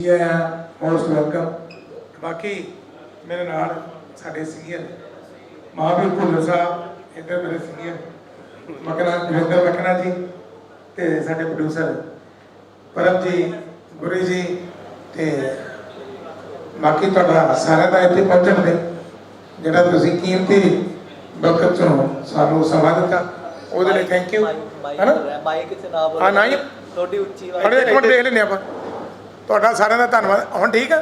Welcome ਬਾਕੀ ਮੇਰੇ ਨਾਲ ਸਾਡੇ ਸੀਨੀਅਰ ਮਹਾਵੀਰ ਭੁੱਲਰ ਸਾਹਿਬ ਇੱਧਰ ਮੇਰੇ ਸੀਨੀਅਰ ਮਕਨਾ ਜੋਗਿੰਦਰ ਮਕਨਾ ਜੀ ਤੇ ਸਾਡੇ ਪ੍ਰੋਡਿਊਸਰ ਪਰਮ ਜੀ ਗੁਰੀ ਜੀ ਤੇ ਬਾਕੀ ਤੁਹਾਡਾ ਸਾਰਿਆਂ ਦਾ ਇੱਥੇ ਪਹੁੰਚਣ ਦੇ ਜਿਹੜਾ ਤੁਸੀਂ ਕੀਮਤੀ ਵਕਤ ਤੋਂ ਸਾਨੂੰ ਸਮਾਂ ਦਿੱਤਾ ਉਹਦੇ ਲਈ ਥੈਂਕ ਯੂ ਹੈਨਾ? ਮਾਈਕ ਚ ਨਾ ਬੋਲੋ। ਹਾਂ, ਨਾ ਜੀ। ਤੁਹਾਡੀ ਉੱਚੀ ਹੁਣ ਇੱਕ ਮਿੰਟ ਦੇਖ ਲੈਨੇ ਆਪਾਂ। ਤੁਹਾਡਾ ਸਾਰਿਆਂ ਦਾ ਧੰਨਵਾਦ। ਹੁਣ ਠੀਕ ਆ?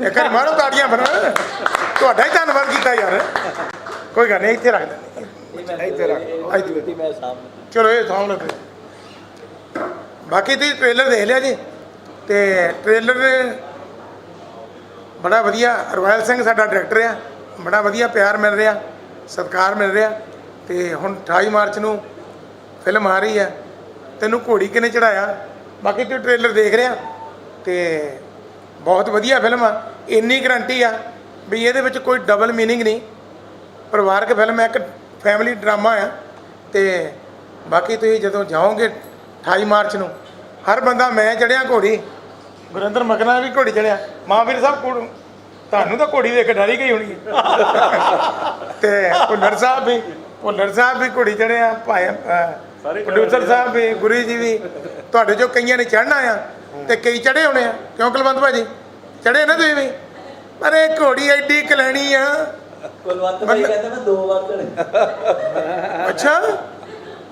ਇੱਕ ਵਾਰੀ ਮਾਰੋ ਤਾੜੀਆਂ ਫਿਰ। ਤੁਹਾਡਾ ਹੀ ਧੰਨਵਾਦ ਕੀਤਾ ਯਾਰ। ਕੋਈ ਗੱਲ ਨਹੀਂ, ਇੱਥੇ ਰੱਖ ਦਿੰਦੇ ਇੱਥੇ ਰੱਖ ਇੱਥੇ ਮੈਂ ਸਾਹਮਣੇ ਚਲੋ, ਇਹ ਸਾਹਮਣੇ ਤੇ ਬਾਕੀ ਤੁਸੀਂ ਟ੍ਰੇਲਰ ਦੇਖ ਲਿਆ ਜੀ। ਤੇ ਟ੍ਰੇਲਰ ਬੜਾ ਵਧੀਆ, ਰੋਇਲ ਸਿੰਘ ਸਾਡਾ ਡਾਇਰੈਕਟਰ ਆ। ਬੜਾ ਵਧੀਆ ਪਿਆਰ ਮਿਲ ਰਿਹਾ, ਸਤਿਕਾਰ ਮਿਲ ਰਿਹਾ। ਤੇ ਹੁਣ 28 ਮਾਰਚ ਨੂੰ ਫਿਲਮ ਆ ਰਹੀ ਹੈ ਤੈਨੂੰ ਘੋੜੀ ਕਿਨੇ ਚੜਾਇਆ ਬਾਕੀ ਤੂੰ ਟ੍ਰੇਲਰ ਦੇਖ ਰਿਹਾ। ਤੇ ਬਹੁਤ ਵਧੀਆ ਫਿਲਮ ਆ ਇੰਨੀ ਗਰੰਟੀ ਆ ਵੀ ਇਹਦੇ ਵਿੱਚ ਕੋਈ ਡਬਲ ਮੀਨਿੰਗ ਨਹੀਂ ਪਰਿਵਾਰਕ ਫਿਲਮ ਹੈ ਇੱਕ ਫੈਮਿਲੀ ਡਰਾਮਾ ਆ ਤੇ ਬਾਕੀ ਤੁਸੀਂ ਜਦੋਂ ਜਾਓਗੇ 28 ਮਾਰਚ ਨੂੰ ਹਰ ਬੰਦਾ ਮੈਂ ਚੜਿਆ ਘੋੜੀ ਗੁਰਿੰਦਰ ਮਕਨਾ ਵੀ ਘੋੜੀ ਚੜਿਆ ਮਹਾਵੀਰ ਸਾਹਿਬ ਤੁਹਾਨੂੰ ਤਾਂ ਘੋੜੀ ਵੇਖ ਡਰੀ ਗਈ ਹੋਣੀ। ਤੇ ਭੁੱਲਰ ਸਾਹਿਬ ਵੀ ਭੁੱਲਰ ਸਾਹਿਬ ਵੀ ਘੋੜੀ ਚੜਿਆ ਭਾਈ ਪ੍ਰੋਡਿਊਸਰ ਸਾਹਿਬ ਵੀ ਗੁਰੀ ਜੀ ਵੀ ਤੁਹਾਡੇ ਚੋਂ ਕਈਆਂ ਨੇ ਚੜਨਾ ਆ ਤੇ ਕਈ ਚੜੇ ਹੋਣੇ ਆ। ਕਿਉਂ ਕੁਲਵੰਤ ਭਾਜੀ? ਚੜੇ ਨਾ ਤੁਸੀਂ ਵੀ? ਪਰ ਇਹ ਘੋੜੀ ਐਡੀ ਕਲੈਣੀ ਆ। ਕੁਲਵੰਤ ਭਾਈ ਕਹਿੰਦੇ ਮੈਂ ਦੋ ਵਾਰ ਚੜਿਆ ਅੱਛਾ?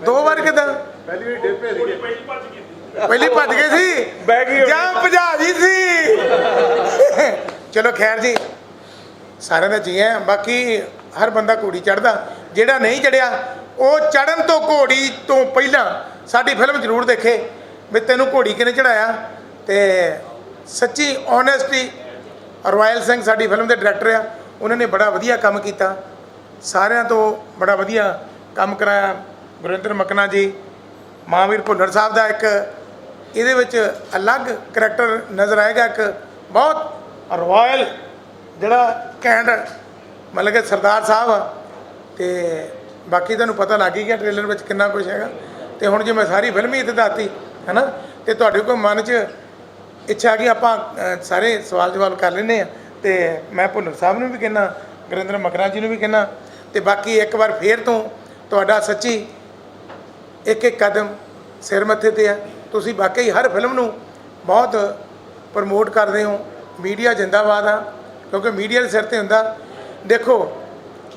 ਦੋ ਵਾਰ ਕਿਦਾਂ? ਪਹਿਲੀ ਵਾਰੀ ਡਿੱਪੇ ਸੀ। ਪਹਿਲੀ ਭੱਜ ਗਏ ਸੀ? ਬਹਿ ਗਈ। ਜਾਂ ਭਜਾ ਜੀ ਸੀ? ਚਲੋ ਖੈਰ ਜੀ। ਸਾਰਿਆਂ ਦਾ ਜੀ ਹੈ ਬਾਕੀ ਹਰ ਬੰਦਾ ਘੋੜੀ ਚੜਦਾ। ਜਿਹੜਾ ਨਹੀਂ ਚੜਿਆ ਉਹ ਚੜਨ ਤੋਂ ਘੋੜੀ ਤੋਂ ਪਹਿਲਾਂ ਸਾਡੀ ਫਿਲਮ ਜ਼ਰੂਰ ਦੇਖੇ। ਵੀ ਤੈਨੂੰ ਘੋੜੀ ਕਿਨੇ ਚੜਾਇਆ? ਤੇ ਸੱਚੀ ਓਨੈਸਟੀ ਰੋਇਲ ਸਿੰਘ ਸਾਡੀ ਫਿਲਮ ਦੇ ਡਾਇਰੈਕਟਰ ਆ, ਉਹਨਾਂ ਨੇ ਬੜਾ ਵਧੀਆ ਕੰਮ ਕੀਤਾ। ਸਾਰਿਆਂ ਤੋਂ ਬੜਾ ਵਧੀਆ ਕੰਮ ਕਰਾਇਆ ਗੁਰਿੰਦਰ ਮਕਨਾ ਜੀ, ਮਹਾਵੀਰ ਭੁੱਲਰ ਸਾਹਿਬ ਦਾ ਇੱਕ, ਇਹਦੇ ਵਿੱਚ ਅਲੱਗ ਕਰੈਕਟਰ ਨਜ਼ਰ ਆਏਗਾ, ਇੱਕ ਬਹੁਤ ਰੋਇਲ ਜਿਹੜਾ ਕੈਂਡ, ਮਤਲਬ ਕਿ ਸਰਦਾਰ ਸਾਹਿਬ ਆ। ਤੇ ਬਾਕੀ ਤੁਹਾਨੂੰ ਪਤਾ ਲੱਗ ਹੀ ਗਿਆ ਟ੍ਰੇਲਰ ਵਿੱਚ ਕਿੰਨਾ ਕੁਝ ਹੈਗਾ। ਤੇ ਹੁਣ ਜੇ ਮੈਂ ਸਾਰੀ ਫਿਲਮ ਹੀ ਇੱਥੇ ਦੱਸਤੀ, ਹੈਨਾ? ਤੇ ਤੁਹਾਡੇ ਕੋਲ ਮਨ 'ਚ ਇੱਛਾ ਆ ਕਿ ਆਪਾਂ ਅ, ਸਾਰੇ ਸਵਾਲ ਜਵਾਬ ਕਰ ਲੈਂਦੇ ਆ ਤੇ ਮੈਂ ਭੁੱਲਰ ਸਾਹਿਬ ਨੂੰ ਵੀ ਕਹਿਣਾ ਗੁਰਿੰਦਰ ਮਕਰਾ ਜੀ ਨੂੰ ਵੀ ਕਹਿਣਾ ਤੇ ਬਾਕੀ ਇੱਕ ਵਾਰ ਫੇਰ ਤੋਂ ਤੁਹਾਡਾ ਸੱਚੀ ਇੱਕ ਇੱਕ ਕਦਮ ਸਿਰ ਮੱਥੇ ਤੇ ਆ ਤੁਸੀਂ ਵਾਕਈ ਹਰ ਫਿਲਮ ਨੂੰ ਬਹੁਤ ਪ੍ਰਮੋਟ ਕਰਦੇ ਹੋ। ਮੀਡੀਆ ਜਿੰਦਾਬਾਦ ਆ ਕਿਉਂਕਿ ਮੀਡੀਆ ਦੇ ਸਿਰ ਤੇ ਹੁੰਦਾ। ਦੇਖੋ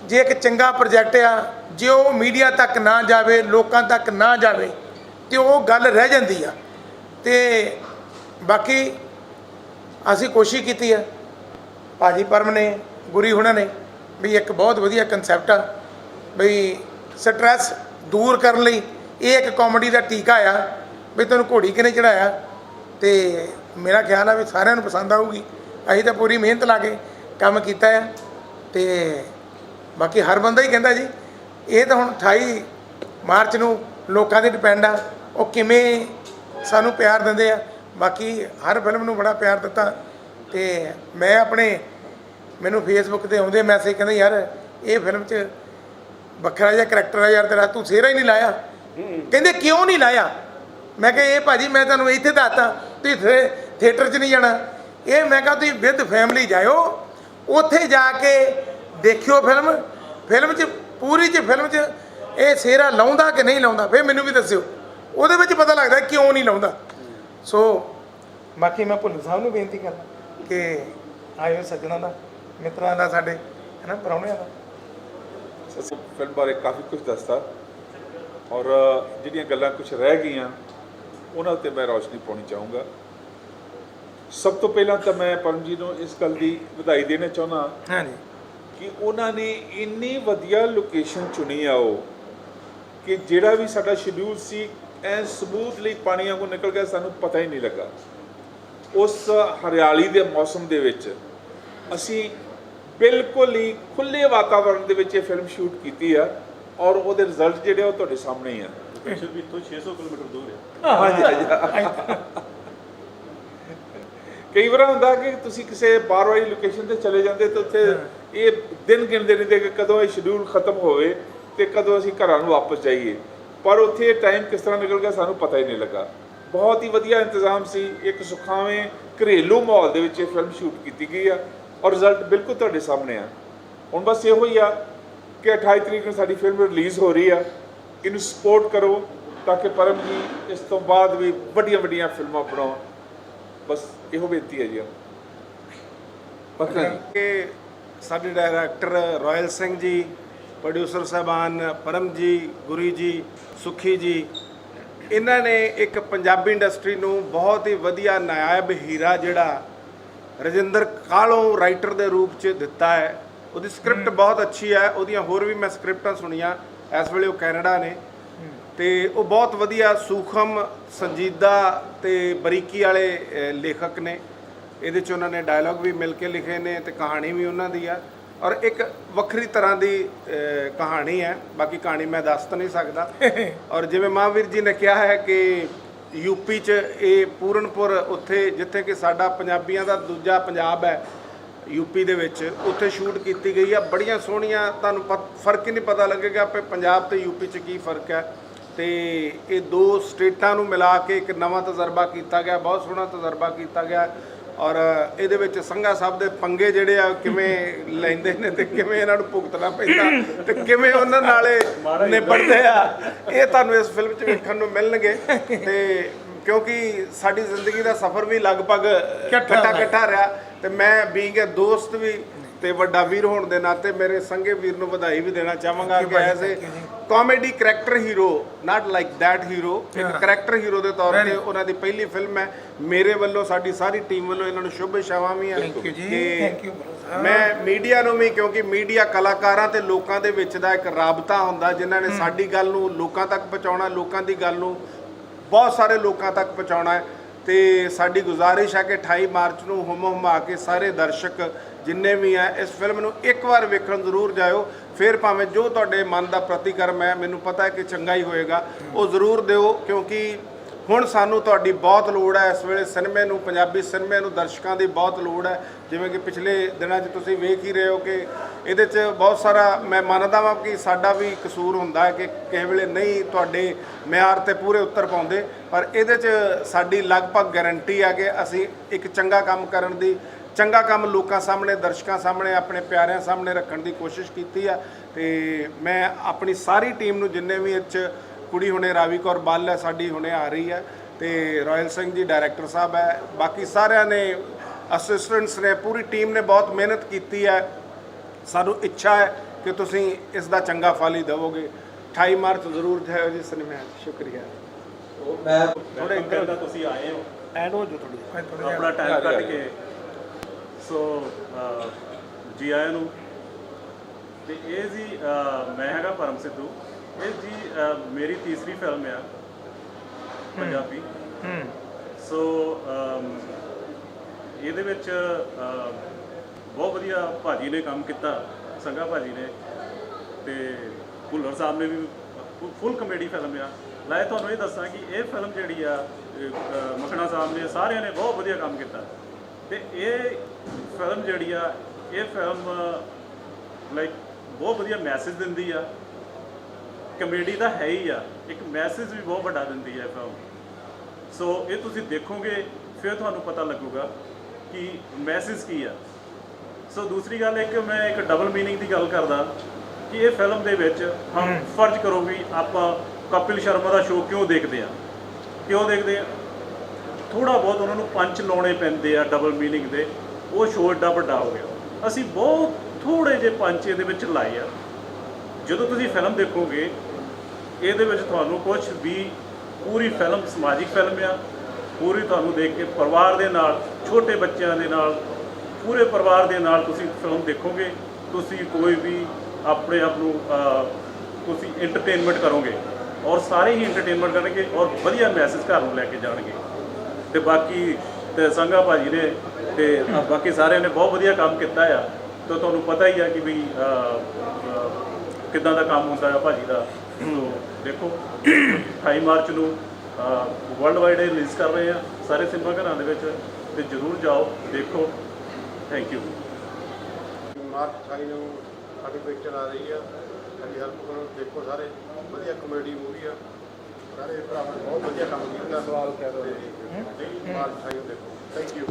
ਜੇ ਇੱਕ ਚੰਗਾ ਪ੍ਰੋਜੈਕਟ ਆ ਜੇ ਉਹ ਮੀਡੀਆ ਤੱਕ ਨਾ ਜਾਵੇ ਲੋਕਾਂ ਤੱਕ ਨਾ ਜਾਵੇ ਤੇ ਉਹ ਗੱਲ ਰਹਿ ਜਾਂਦੀ ਆ। ਤੇ ਬਾਕੀ ਅਸੀਂ ਕੋਸ਼ਿਸ਼ ਕੀਤੀ ਆ। ਭਾਜੀ ਪਰਮ ਨੇ, ਗੁਰੀ ਹੁਣਾਂ ਨੇ ਵੀ ਇੱਕ ਬਹੁਤ ਵਧੀਆ ਕਨਸੈਪਟ ਆ ਵੀ ਸਟ੍ਰੈਸ ਦੂਰ ਕਰਨ ਲਈ ਇਹ ਇੱਕ ਕਾਮੇਡੀ ਦਾ ਟੀਕਾ ਆ ਵੀ ਤੈਨੂੰ ਘੋੜੀ ਕਿਨੇ ਚੜਾਇਆ ਤੇ ਮੇਰਾ ਖਿਆਲ ਆ ਵੀ ਸਾਰਿਆਂ ਨੂੰ ਪਸੰਦ ਆਊਗੀ। ਅਸੀਂ ਤਾਂ ਪੂਰੀ ਮਿਹਨਤ ਲਾ ਕੇ ਕੰਮ ਕੀਤਾ ਆ। ਤੇ ਬਾਕੀ ਹਰ ਬੰਦਾ ਹੀ ਕਹਿੰਦਾ ਜੀ, ਇਹ ਤਾਂ ਹੁਣ 28 ਮਾਰਚ ਨੂੰ ਲੋਕਾਂ 'ਤੇ ਡਿਪੈਂਡ ਆ। ਉਹ ਕਿਵੇਂ ਸਾਨੂੰ ਪਿਆਰ ਦਿੰਦੇ ਆ। ਬਾਕੀ ਹਰ ਫਿਲਮ ਨੂੰ ਬੜਾ ਪਿਆਰ ਦਿੱਤਾ ਤੇ ਮੈਂ ਆਪਣੇ ਮੈਨੂੰ ਫੇਸਬੁੱਕ ਤੇ ਆਉਂਦੇ ਮੈਸੇਜ ਕਹਿੰਦੇ ਯਾਰ ਇਹ ਫਿਲਮ 'ਚ ਵੱਖਰਾ ਜਿਹਾ ਕਰੈਕਟਰ ਆ ਯਾਰ ਤੇਰਾ ਤੂੰ ਸਿਹਰਾ ਹੀ ਨਹੀਂ ਲਾਇਆ। ਕਹਿੰਦੇ ਕਿਉਂ ਨਹੀਂ ਲਾਇਆ? ਮੈਂ ਕਿਹਾ ਇਹ ਭਾਜੀ ਮੈਂ ਤੁਹਾਨੂੰ ਇੱਥੇ ਦੱਸਤਾ ਤੁਸੀਂ ਥੀਏਟਰ 'ਚ ਨਹੀਂ ਜਾਣਾ। ਇਹ ਮੈਂ ਕਿਹਾ ਤੁਸੀਂ ਵਿਦ ਫੈਮਿਲੀ ਜਾਇਓ। ਉੱਥੇ ਜਾ ਕੇ ਦੇਖਿਓ ਫਿਲਮ। ਫਿਲਮ 'ਚ ਪੂਰੀ 'ਚ ਫਿਲਮ 'ਚ ਇਹ ਸਿਹਰਾ ਲਾਉਂਦਾ ਕਿ ਨਹੀਂ ਲਾਉਂਦਾ ਫਿਰ ਮੈਨੂੰ ਵੀ ਦੱਸਿਓ। ਉਹਦੇ ਵਿੱਚ ਪਤਾ ਲੱਗਦਾ ਕਿਉਂ ਨਹੀਂ ਲਾਉਂਦਾ। ਸੋ ਬਾਕੀ ਮੈਂ ਭੁੱਲਰ ਸਾਹਿਬ ਨੂੰ ਬੇਨਤੀ ਕਰਦਾ ਕਿ ਆਇਓ ਸੱਜਣਾ ਦਾ ਮਿੱਤਰਾਂ ਦਾ ਸਾਡੇ ਹੈ ਨਾ ਪ੍ਰਾਹੁਣਿਆਂ ਦਾ। ਅਸੀਂ ਫਿਲਮ ਬਾਰੇ ਕਾਫੀ ਕੁਝ ਦੱਸਤਾ ਔਰ ਜਿਹੜੀਆਂ ਗੱਲਾਂ ਕੁਝ ਰਹਿ ਗਈਆਂ ਉਹਨਾਂ ਉੱਤੇ ਮੈਂ ਰੌਸ਼ਨੀ ਪਾਉਣੀ ਚਾਹੂੰਗਾ। ਸਭ ਤੋਂ ਪਹਿਲਾਂ ਤਾਂ ਮੈਂ ਪਰਮ ਜੀ ਨੂੰ ਇਸ ਗੱਲ ਦੀ ਵਧਾਈ ਦੇਣਾ ਚਾਹੁੰਦਾ ਹਾਂਜੀ। ਕਿ ਉਹਨਾਂ ਨੇ ਇੰਨੀ ਵਧੀਆ ਲੋਕੇਸ਼ਨ ਚੁਣੀ ਆ ਉਹ ਕਿ ਜਿਹੜਾ ਵੀ ਸਾਡਾ ਸ਼ਡਿਊਲ ਸੀ ਐ ਸਮੂਥਲੀ ਪਾਣੀ ਵਾਂਗੂ ਨਿਕਲ ਗਿਆ ਸਾਨੂੰ ਪਤਾ ਹੀ ਨਹੀਂ ਲੱਗਾ। ਉਸ ਹਰਿਆਲੀ ਦੇ ਮੌਸਮ ਦੇ ਵਿੱਚ ਅਸੀਂ ਬਿਲਕੁਲ ਹੀ ਖੁੱਲੇ ਵਾਤਾਵਰਣ ਦੇ ਵਿੱਚ ਇਹ ਫਿਲਮ ਸ਼ੂਟ ਕੀਤੀ ਆ ਔਰ ਉਹਦੇ ਰਿਜ਼ਲਟ ਜਿਹੜੇ ਆ ਉਹ ਤੁਹਾਡੇ ਸਾਹਮਣੇ ਹੀ ਆ। ਲੋਕੇਸ਼ਨ ਵੀ ਇੱਥੋਂ 600 ਕਿਲੋਮੀਟਰ ਦੂਰ ਹੈ। ਹਾਂਜੀ ਹਾਂਜੀ ਕਈ ਵਾਰ ਹੁੰਦਾ ਕਿ ਤੁਸੀਂ ਕਿਸੇ ਬਾਹਰ ਵਾਲੀ ਲੋਕੇਸ਼ਨ ਤੇ ਚਲੇ ਜਾਂਦੇ ਤਾਂ ਉੱਥੇ ਇਹ ਦਿਨ ਗਿਣਦੇ ਰਹਿੰਦੇ ਕਿ ਕਦੋਂ ਇਹ ਸ਼ਡਿਊਲ ਖਤਮ ਹੋਵੇ ਤੇ ਕਦੋਂ ਅਸੀਂ ਘਰਾਂ ਨੂੰ ਵਾਪਸ ਜਾਈਏ। ਪਰ ਉੱਥੇ ਟਾਈਮ ਕਿਸ ਤਰ੍ਹਾਂ ਨਿਕਲ ਗਿਆ ਸਾਨੂੰ ਪਤਾ ਹੀ ਨਹੀਂ ਲੱਗਾ। ਬਹੁਤ ਹੀ ਵਧੀਆ ਇੰਤਜ਼ਾਮ ਸੀ। ਇੱਕ ਸੁਖਾਵੇਂ ਘਰੇਲੂ ਮਾਹੌਲ ਦੇ ਵਿੱਚ ਇਹ ਫਿਲਮ ਸ਼ੂਟ ਕੀਤੀ ਗਈ ਆ ਔਰ ਰਿਜ਼ਲਟ ਬਿਲਕੁਲ ਤੁਹਾਡੇ ਸਾਹਮਣੇ ਆ। ਹੁਣ ਬਸ ਇਹੋ ਹੀ ਆ ਕਿ 28 ਤਰੀਕ ਨੂੰ ਸਾਡੀ ਫਿਲਮ ਰਿਲੀਜ਼ ਹੋ ਰਹੀ ਆ। ਇਹਨੂੰ ਸਪੋਰਟ ਕਰੋ ਤਾਂ ਕਿ ਪਰਮ ਜੀ ਇਸ ਤੋਂ ਬਾਅਦ ਵੀ ਵੱਡੀਆਂ ਵੱਡੀਆਂ ਫਿਲਮਾਂ ਬਣਾਉਣ। ਬਸ ਇਹੋ ਬੇਨਤੀ ਹੈ ਜੀ ਪੱਕਾ ਜੀ। ਕਿ ਸਾਡੇ director royal Singh ji producer ਸਾਹਿਬਾਨ ਪਰਮ ਜੀ ਗੁਰੀ ਜੀ ਸੁਖੀ ਜੀ ਇਹਨਾਂ ਨੇ ਇੱਕ ਪੰਜਾਬੀ ਇੰਡਸਟਰੀ ਨੂੰ ਬਹੁਤ ਹੀ ਵਧੀਆ ਨਾਇਬ ਹੀਰਾ ਜਿਹੜਾ ਰਜਿੰਦਰ ਕਾਲੋਂ ਰਾਈਟਰ ਦੇ ਰੂਪ 'ਚ ਦਿੱਤਾ ਹੈ। ਉਹਦੀ ਸਕ੍ਰਿਪਟ ਬਹੁਤ ਅੱਛੀ ਹੈ। ਉਹਦੀਆਂ ਹੋਰ ਵੀ ਮੈਂ ਸਕ੍ਰਿਪਟਾਂ ਸੁਣੀਆਂ ਇਸ ਵੇਲੇ ਉਹ ਕੈਨੇਡਾ ਨੇ। ਤੇ ਉਹ ਬਹੁਤ ਵਧੀਆ ਸੂਖਮ ਸੰਜੀਦਾ ਤੇ ਬਰੀਕੀ ਵਾਲੇ ਲੇਖਕ ਨੇ। ਇਹਦੇ 'ਚ ਉਹਨਾਂ ਨੇ ਡਾਇਲੌਗ ਵੀ ਮਿਲ ਕੇ ਲਿਖੇ ਨੇ ਤੇ ਕਹਾਣੀ ਵੀ ਉਹਨਾਂ ਦੀ ਆ। ਔਰ ਇੱਕ ਵੱਖਰੀ ਤਰ੍ਹਾਂ ਦੀ ਕਹਾਣੀ ਹੈ। ਬਾਕੀ ਕਹਾਣੀ ਮੈਂ ਦੱਸ ਤਾਂ ਨਹੀਂ ਸਕਦਾ। ਔਰ ਜਿਵੇਂ ਮਹਾਂਵੀਰ ਜੀ ਨੇ ਕਿਹਾ ਹੈ ਕਿ ਯੂਪੀ 'ਚ ਇਹ ਪੂਰਨਪੁਰ ਉੱਥੇ ਜਿੱਥੇ ਕਿ ਸਾਡਾ ਪੰਜਾਬੀਆਂ ਦਾ ਦੂਜਾ ਪੰਜਾਬ ਹੈ ਯੂਪੀ ਦੇ ਵਿੱਚ ਉੱਥੇ ਸ਼ੂਟ ਕੀਤੀ ਗਈ ਆ। ਬੜੀਆਂ ਸੋਹਣੀਆਂ ਤੁਹਾਨੂੰ ਫ਼ਰਕ ਹੀ ਨਹੀਂ ਪਤਾ ਲੱਗੇਗਾ ਕਿ ਪੰਜਾਬ ਤੇ ਯੂਪੀ 'ਚ ਕੀ ਫ਼ਰਕ ਹੈ। ਤੇ ਇਹ ਦੋ ਸਟੇਟਾਂ ਨੂੰ ਮਿਲਾ ਕੇ ਇੱਕ ਨਵਾਂ ਤਜਰਬਾ ਕੀਤਾ ਗਿਆ ਬਹੁਤ ਸੋਹਣਾ ਤਜਰਬਾ ਕੀਤਾ ਗਿਆ। ਔਰ ਇਹਦੇ ਵਿੱਚ ਸੰਘਾ ਸਾਹਿਬ ਦੇ ਪੰਗੇ ਜਿਹੜੇ ਆ ਕਿਵੇਂ ਲੈਂਦੇ ਨੇ ਤੇ ਕਿਵੇਂ ਇਹਨਾਂ ਨੂੰ ਭੁਗਤਣਾ ਪੈਂਦਾ ਤੇ ਕਿਵੇਂ ਉਹਨਾਂ ਨਾਲੇ ਨਿਬੜਦੇ ਆ ਇਹ ਤੁਹਾਨੂੰ ਇਸ ਫਿਲਮ 'ਚ ਵੇਖਣ ਨੂੰ ਮਿਲਣਗੇ। ਤੇ ਕਿਉਂਕਿ ਸਾਡੀ ਜ਼ਿੰਦਗੀ ਦਾ ਸਫ਼ਰ ਵੀ ਲਗਭਗ ਇਕੱਠਾ ਇਕੱਠਾ ਰਿਹਾ ਤੇ ਮੈਂ ਬੀਂਗ ਅ ਦੋਸਤ ਵੀ ਤੇ ਵੱਡਾ ਵੀਰ ਹੋਣ ਦੇ ਨਾਤੇ ਮੇਰੇ ਸੰਗੇ ਵੀਰ ਨੂੰ ਵਧਾਈ ਵੀ ਦੇਣਾ ਚਾਹਾਂਗਾ ਕਿ as a comedy character hero not like that hero ਇੱਕ ਕਰੈਕਟਰ ਹੀਰੋ ਦੇ ਤੌਰ ਤੇ ਉਹਨਾਂ ਦੀ ਪਹਿਲੀ ਫਿਲਮ ਹੈ। ਮੇਰੇ ਵੱਲੋਂ ਸਾਡੀ ਸਾਰੀ ਟੀਮ ਵੱਲੋਂ ਇਹਨਾਂ ਨੂੰ ਸ਼ੁਭ ਇਛਾਵਾਂ ਵੀ ਆ Thank you ਜੀ, ਕਿ thank you brother। ਮੈਂ ਮੀਡੀਆ ਨੂੰ ਵੀ ਕਿਉਂਕਿ ਮੀਡੀਆ ਕਲਾਕਾਰਾਂ ਤੇ ਲੋਕਾਂ ਦੇ ਵਿੱਚ ਦਾ ਇੱਕ ਰਾਬਤਾ ਹੁੰਦਾ ਜਿਨ੍ਹਾਂ ਨੇ ਸਾਡੀ ਗੱਲ ਨੂੰ ਲੋਕਾਂ ਤੱਕ ਪਹੁੰਚਾਉਣਾ ਲੋਕਾਂ ਦੀ ਗੱਲ ਨੂੰ ਬਹੁਤ ਸਾਰੇ ਲੋਕਾਂ ਤੱਕ ਪਹੁੰਚਾਉਣਾ ਹੈ। ਤੇ ਸਾਡੀ ਗੁਜ਼ਾਰਿਸ਼ ਹੈ ਕਿ 28 ਮਾਰਚ ਨੂੰ ਹੁਮ ਹੁਮਾ ਕੇ ਸਾਰੇ ਦਰਸ਼ਕ ਜਿੰਨੇ ਵੀ ਆ, ਇਸ ਫਿਲਮ ਨੂੰ ਇੱਕ ਵਾਰ ਵੇਖਣ ਜ਼ਰੂਰ ਜਾਇਓ। ਫਿਰ ਭਾਵੇਂ ਜੋ ਤੁਹਾਡੇ ਮਨ ਦਾ ਪ੍ਰਤੀਕਰਮ ਹੈ, ਮੈਨੂੰ ਪਤਾ ਹੈ ਕਿ ਚੰਗਾ ਹੀ ਹੋਏਗਾ। ਉਹ ਜ਼ਰੂਰ ਦਿਓ, ਕਿਉਂਕਿ ਹੁਣ ਸਾਨੂੰ ਤੁਹਾਡੀ ਬਹੁਤ ਲੋੜ ਹੈ। ਇਸ ਵੇਲੇ ਸਿਨੇਮੇ ਨੂੰ, ਪੰਜਾਬੀ ਸਿਨੇਮੇ ਨੂੰ ਦਰਸ਼ਕਾਂ ਦੀ ਬਹੁਤ ਲੋੜ ਹੈ। ਜਿਵੇਂ ਕਿ ਪਿਛਲੇ ਦਿਨਾਂ 'ਚ ਤੁਸੀਂ ਵੇਖ ਹੀ ਰਹੇ ਹੋ ਕਿ ਇਹਦੇ 'ਚ ਬਹੁਤ ਸਾਰਾ, ਮੈਂ ਮੰਨਦਾ ਹਾਂ ਕਿ ਸਾਡਾ ਵੀ ਕਸੂਰ ਹੁੰਦਾ ਹੈ ਕਿ ਕਿਸੇ ਵੇਲੇ ਨਹੀਂ ਤੁਹਾਡੇ ਮਿਆਰ ਤੇ ਪੂਰੇ ਉੱਤਰ ਪਾਉਂਦੇ। ਪਰ ਇਹਦੇ 'ਚ ਸਾਡੀ ਲਗਭਗ ਗਾਰੰਟੀ ਆ ਕਿ ਅਸੀਂ ਇੱਕ ਚੰਗਾ ਕੰਮ ਕਰਨ ਦੀ ਚੰਗਾ ਕੰਮ ਲੋਕਾਂ ਸਾਹਮਣੇ ਦਰਸ਼ਕਾਂ ਸਾਹਮਣੇ ਆਪਣੇ ਪਿਆਰਿਆਂ ਸਾਹਮਣੇ ਰੱਖਣ ਦੀ ਕੋਸ਼ਿਸ਼ ਕੀਤੀ ਆ। ਤੇ ਮੈਂ ਆਪਣੀ ਸਾਰੀ ਟੀਮ ਨੂੰ ਜਿੰਨੇ ਵੀ ਇਹ 'ਚ ਕੁੜੀ ਹੁਣੇ ਰਾਵੀ ਕੌਰ ਬੱਲ ਹੈ ਸਾਡੀ ਹੁਣੇ ਆ ਰਹੀ ਹੈ। ਤੇ ਰਾਇਲ ਸਿੰਘ ਜੀ ਡਾਇਰੈਕਟਰ ਸਾਹਿਬ ਹੈ ਬਾਕੀ ਸਾਰਿਆਂ ਨੇ ਅਸਿਸਟੈਂਟਸ ਨੇ ਪੂਰੀ ਟੀਮ ਨੇ ਬਹੁਤ ਮਿਹਨਤ ਕੀਤੀ ਹੈ। ਸਾਨੂੰ ਇੱਛਾ ਹੈ ਕਿ ਤੁਸੀਂ ਇਸ ਦਾ ਚੰਗਾ ਫਲ ਹੀ ਦੇਵੋਗੇ। 28 ਮਾਰਚ ਜ਼ਰੂਰ ਜਾਇਓ ਜੀ ਸਿਨੇਮਾ ਸ਼ੁਕਰੀਆ। ਮੈਂ ਥੋੜੇ ਇੱਧਰ ਪਹਿਲਾਂ ਤੁਸੀਂ ਆਏ ਹੋ। ਐਡ ਹੋ ਜੋ ਥੋੜੀ ਆਪਣਾ ਟਾਈਮ ਕੱਢ ਕੇ ਸੋ ਜੀ ਆਇਆਂ ਨੂੰ। ਤੇ ਇਹ ਜੀ ਮੈਂ ਹੈਗਾ ਪਰਮ ਸਿੱਧੂ। ਇਹ ਜੀ ਮੇਰੀ ਤੀਸਰੀ ਫਿਲਮ ਆ ਪੰਜਾਬੀ। ਸੋ ਇਹਦੇ ਵਿੱਚ ਬਹੁਤ ਵਧੀਆ ਭਾਜੀ ਨੇ ਕੰਮ ਕੀਤਾ ਸੰਗਾ ਭਾਜੀ ਨੇ। ਤੇ ਭੁੱਲਰ ਸਾਹਿਬ ਨੇ ਵੀ ਫੁੱਲ ਕਮੇਡੀ ਫਿਲਮ ਆ। ਮੈਂ ਤੁਹਾਨੂੰ ਇਹ ਦੱਸਾਂ ਕਿ ਇਹ ਫਿਲਮ ਜਿਹੜੀ ਆ ਮਖਣਾ ਸਾਹਿਬ ਨੇ ਸਾਰਿਆਂ ਨੇ ਬਹੁਤ ਵਧੀਆ ਕੰਮ ਕੀਤਾ। ਤੇ ਇਹ ਫਿਲਮ ਜਿਹੜੀ ਆ ਇਹ ਫਿਲਮ ਲਾਈਕ ਬਹੁਤ ਵਧੀਆ ਮੈਸੇਜ ਦਿੰਦੀ ਆ। ਕਮੇਡੀ ਤਾਂ ਹੈ ਹੀ ਆ ਇੱਕ ਮੈਸੇਜ ਵੀ ਬਹੁਤ ਵੱਡਾ ਦਿੰਦੀ ਹੈ ਫਿਲਮ ਸੋ ਇਹ ਤੁਸੀਂ ਦੇਖੋਗੇ ਫਿਰ ਤੁਹਾਨੂੰ ਪਤਾ ਲੱਗੂਗਾ ਕਿ ਮੈਸੇਜ ਕੀ ਆ। ਸੋ ਦੂਸਰੀ ਗੱਲ ਇੱਕ ਮੈਂ ਇੱਕ ਡਬਲ ਮੀਨਿੰਗ ਦੀ ਗੱਲ ਕਰਦਾ ਕਿ ਇਹ ਫਿਲਮ ਦੇ ਵਿੱਚ ਹਮ ਫਰਜ਼ ਕਰੋ ਵੀ ਆਪਾਂ ਕਪਿਲ ਸ਼ਰਮਾ ਦਾ ਸ਼ੋਅ ਕਿਉਂ ਦੇਖਦੇ ਆ। ਕਿਉਂ ਦੇਖਦੇ ਆ? ਥੋੜਾ ਬਹੁਤ ਉਹਨਾਂ ਨੂੰ ਪੰਚ ਲਾਉਣੇ ਪੈਂਦੇ ਆ ਡਬਲ ਮੀਨਿੰਗ ਦੇ। ਉਹ ਸ਼ੋਅ ਏਡਾ ਵੱਡਾ ਹੋ ਗਿਆ। ਅਸੀਂ ਬਹੁਤ ਥੋੜੇ ਜਿਹੇ ਪੰਚ ਇਹਦੇ ਵਿੱਚ ਲਾਏ ਆ। ਜਦੋਂ ਤੁਸੀਂ ਫਿਲਮ ਦੇਖੋਗੇ, ਇਹਦੇ ਵਿੱਚ ਤੁਹਾਨੂੰ ਕੁਝ ਵੀ ਪੂਰੀ ਫਿਲਮ, ਸਮਾਜਿਕ ਫਿਲਮ ਆ, ਪੂਰੀ ਤੁਹਾਨੂੰ ਦੇਖ ਕੇ ਪਰਿਵਾਰ ਦੇ ਨਾਲ, ਛੋਟੇ ਬੱਚਿਆਂ ਦੇ ਨਾਲ, ਪੂਰੇ ਪਰਿਵਾਰ ਦੇ ਨਾਲ ਤੁਸੀਂ ਫਿਲਮ ਦੇਖੋਗੇ, ਤੁਸੀਂ ਕੋਈ ਵੀ ਆਪਣੇ ਆਪ ਨੂੰ ਤੁਸੀਂ ਐਂਟਰਟੇਨਮੈਂਟ ਕਰੋਗੇ ਔਰ ਸਾਰੇ ਹੀ ਐਂਟਰਟੇਨਮੈਂਟ ਕਰਨਗੇ ਔਰ ਵਧੀਆ ਮੈਸੇਜ ਘਰ ਨੂੰ ਲੈ ਕੇ ਜਾਣਗੇ। ਤੇ ਬਾਕੀ ਤੇ ਸੰਗਾ ਭਾਜੀ ਨੇ ਤੇ ਬਾਕੀ ਸਾਰਿਆਂ ਨੇ ਬਹੁਤ ਵਧੀਆ ਕੰਮ ਕੀਤਾ ਆ। ਤੇ ਤੁਹਾਨੂੰ ਪਤਾ ਹੀ ਆ ਕਿ ਵੀ ਕਿੱਦਾਂ ਦਾ ਕੰਮ ਹੁੰਦਾ ਆ ਭਾਜੀ ਦਾ। ਦੇਖੋ 28 ਮਾਰਚ ਨੂੰ ਵਰਲਡ ਵਾਈਡ ਰਿਲੀਜ਼ ਕਰ ਰਹੇ ਆ ਸਾਰੇ ਸਿਨੇਮਾ ਘਰਾਂ ਦੇ ਵਿੱਚ ਤੇ ਜਰੂਰ ਜਾਓ, ਦੇਖੋ। ਥੈਂਕ ਯੂ ਮਾਰਚ 28 ਨੂੰ ਸਾਡੀ ਪਿਕਚਰ ਆ ਰਹੀ ਆ। ਸਾਡੀ ਹੈਲਪ ਕਰੋ, ਦੇਖੋ ਸਾਰੇ। ਵਧੀਆ ਕਮੇਡੀ ਮੂਵੀ ਆ। ਸਾਰੇ ਭਰਾਵਾਂ ਨੇ ਬਹੁਤ ਵਧੀਆ ਕੰਮ ਕੀਤਾ ਸਵਾਲ ਕਹਿ ਦੋ। ਮਾਰ ਛਾਈ ਦੇਖੋ। ਥੈਂਕ ਯੂ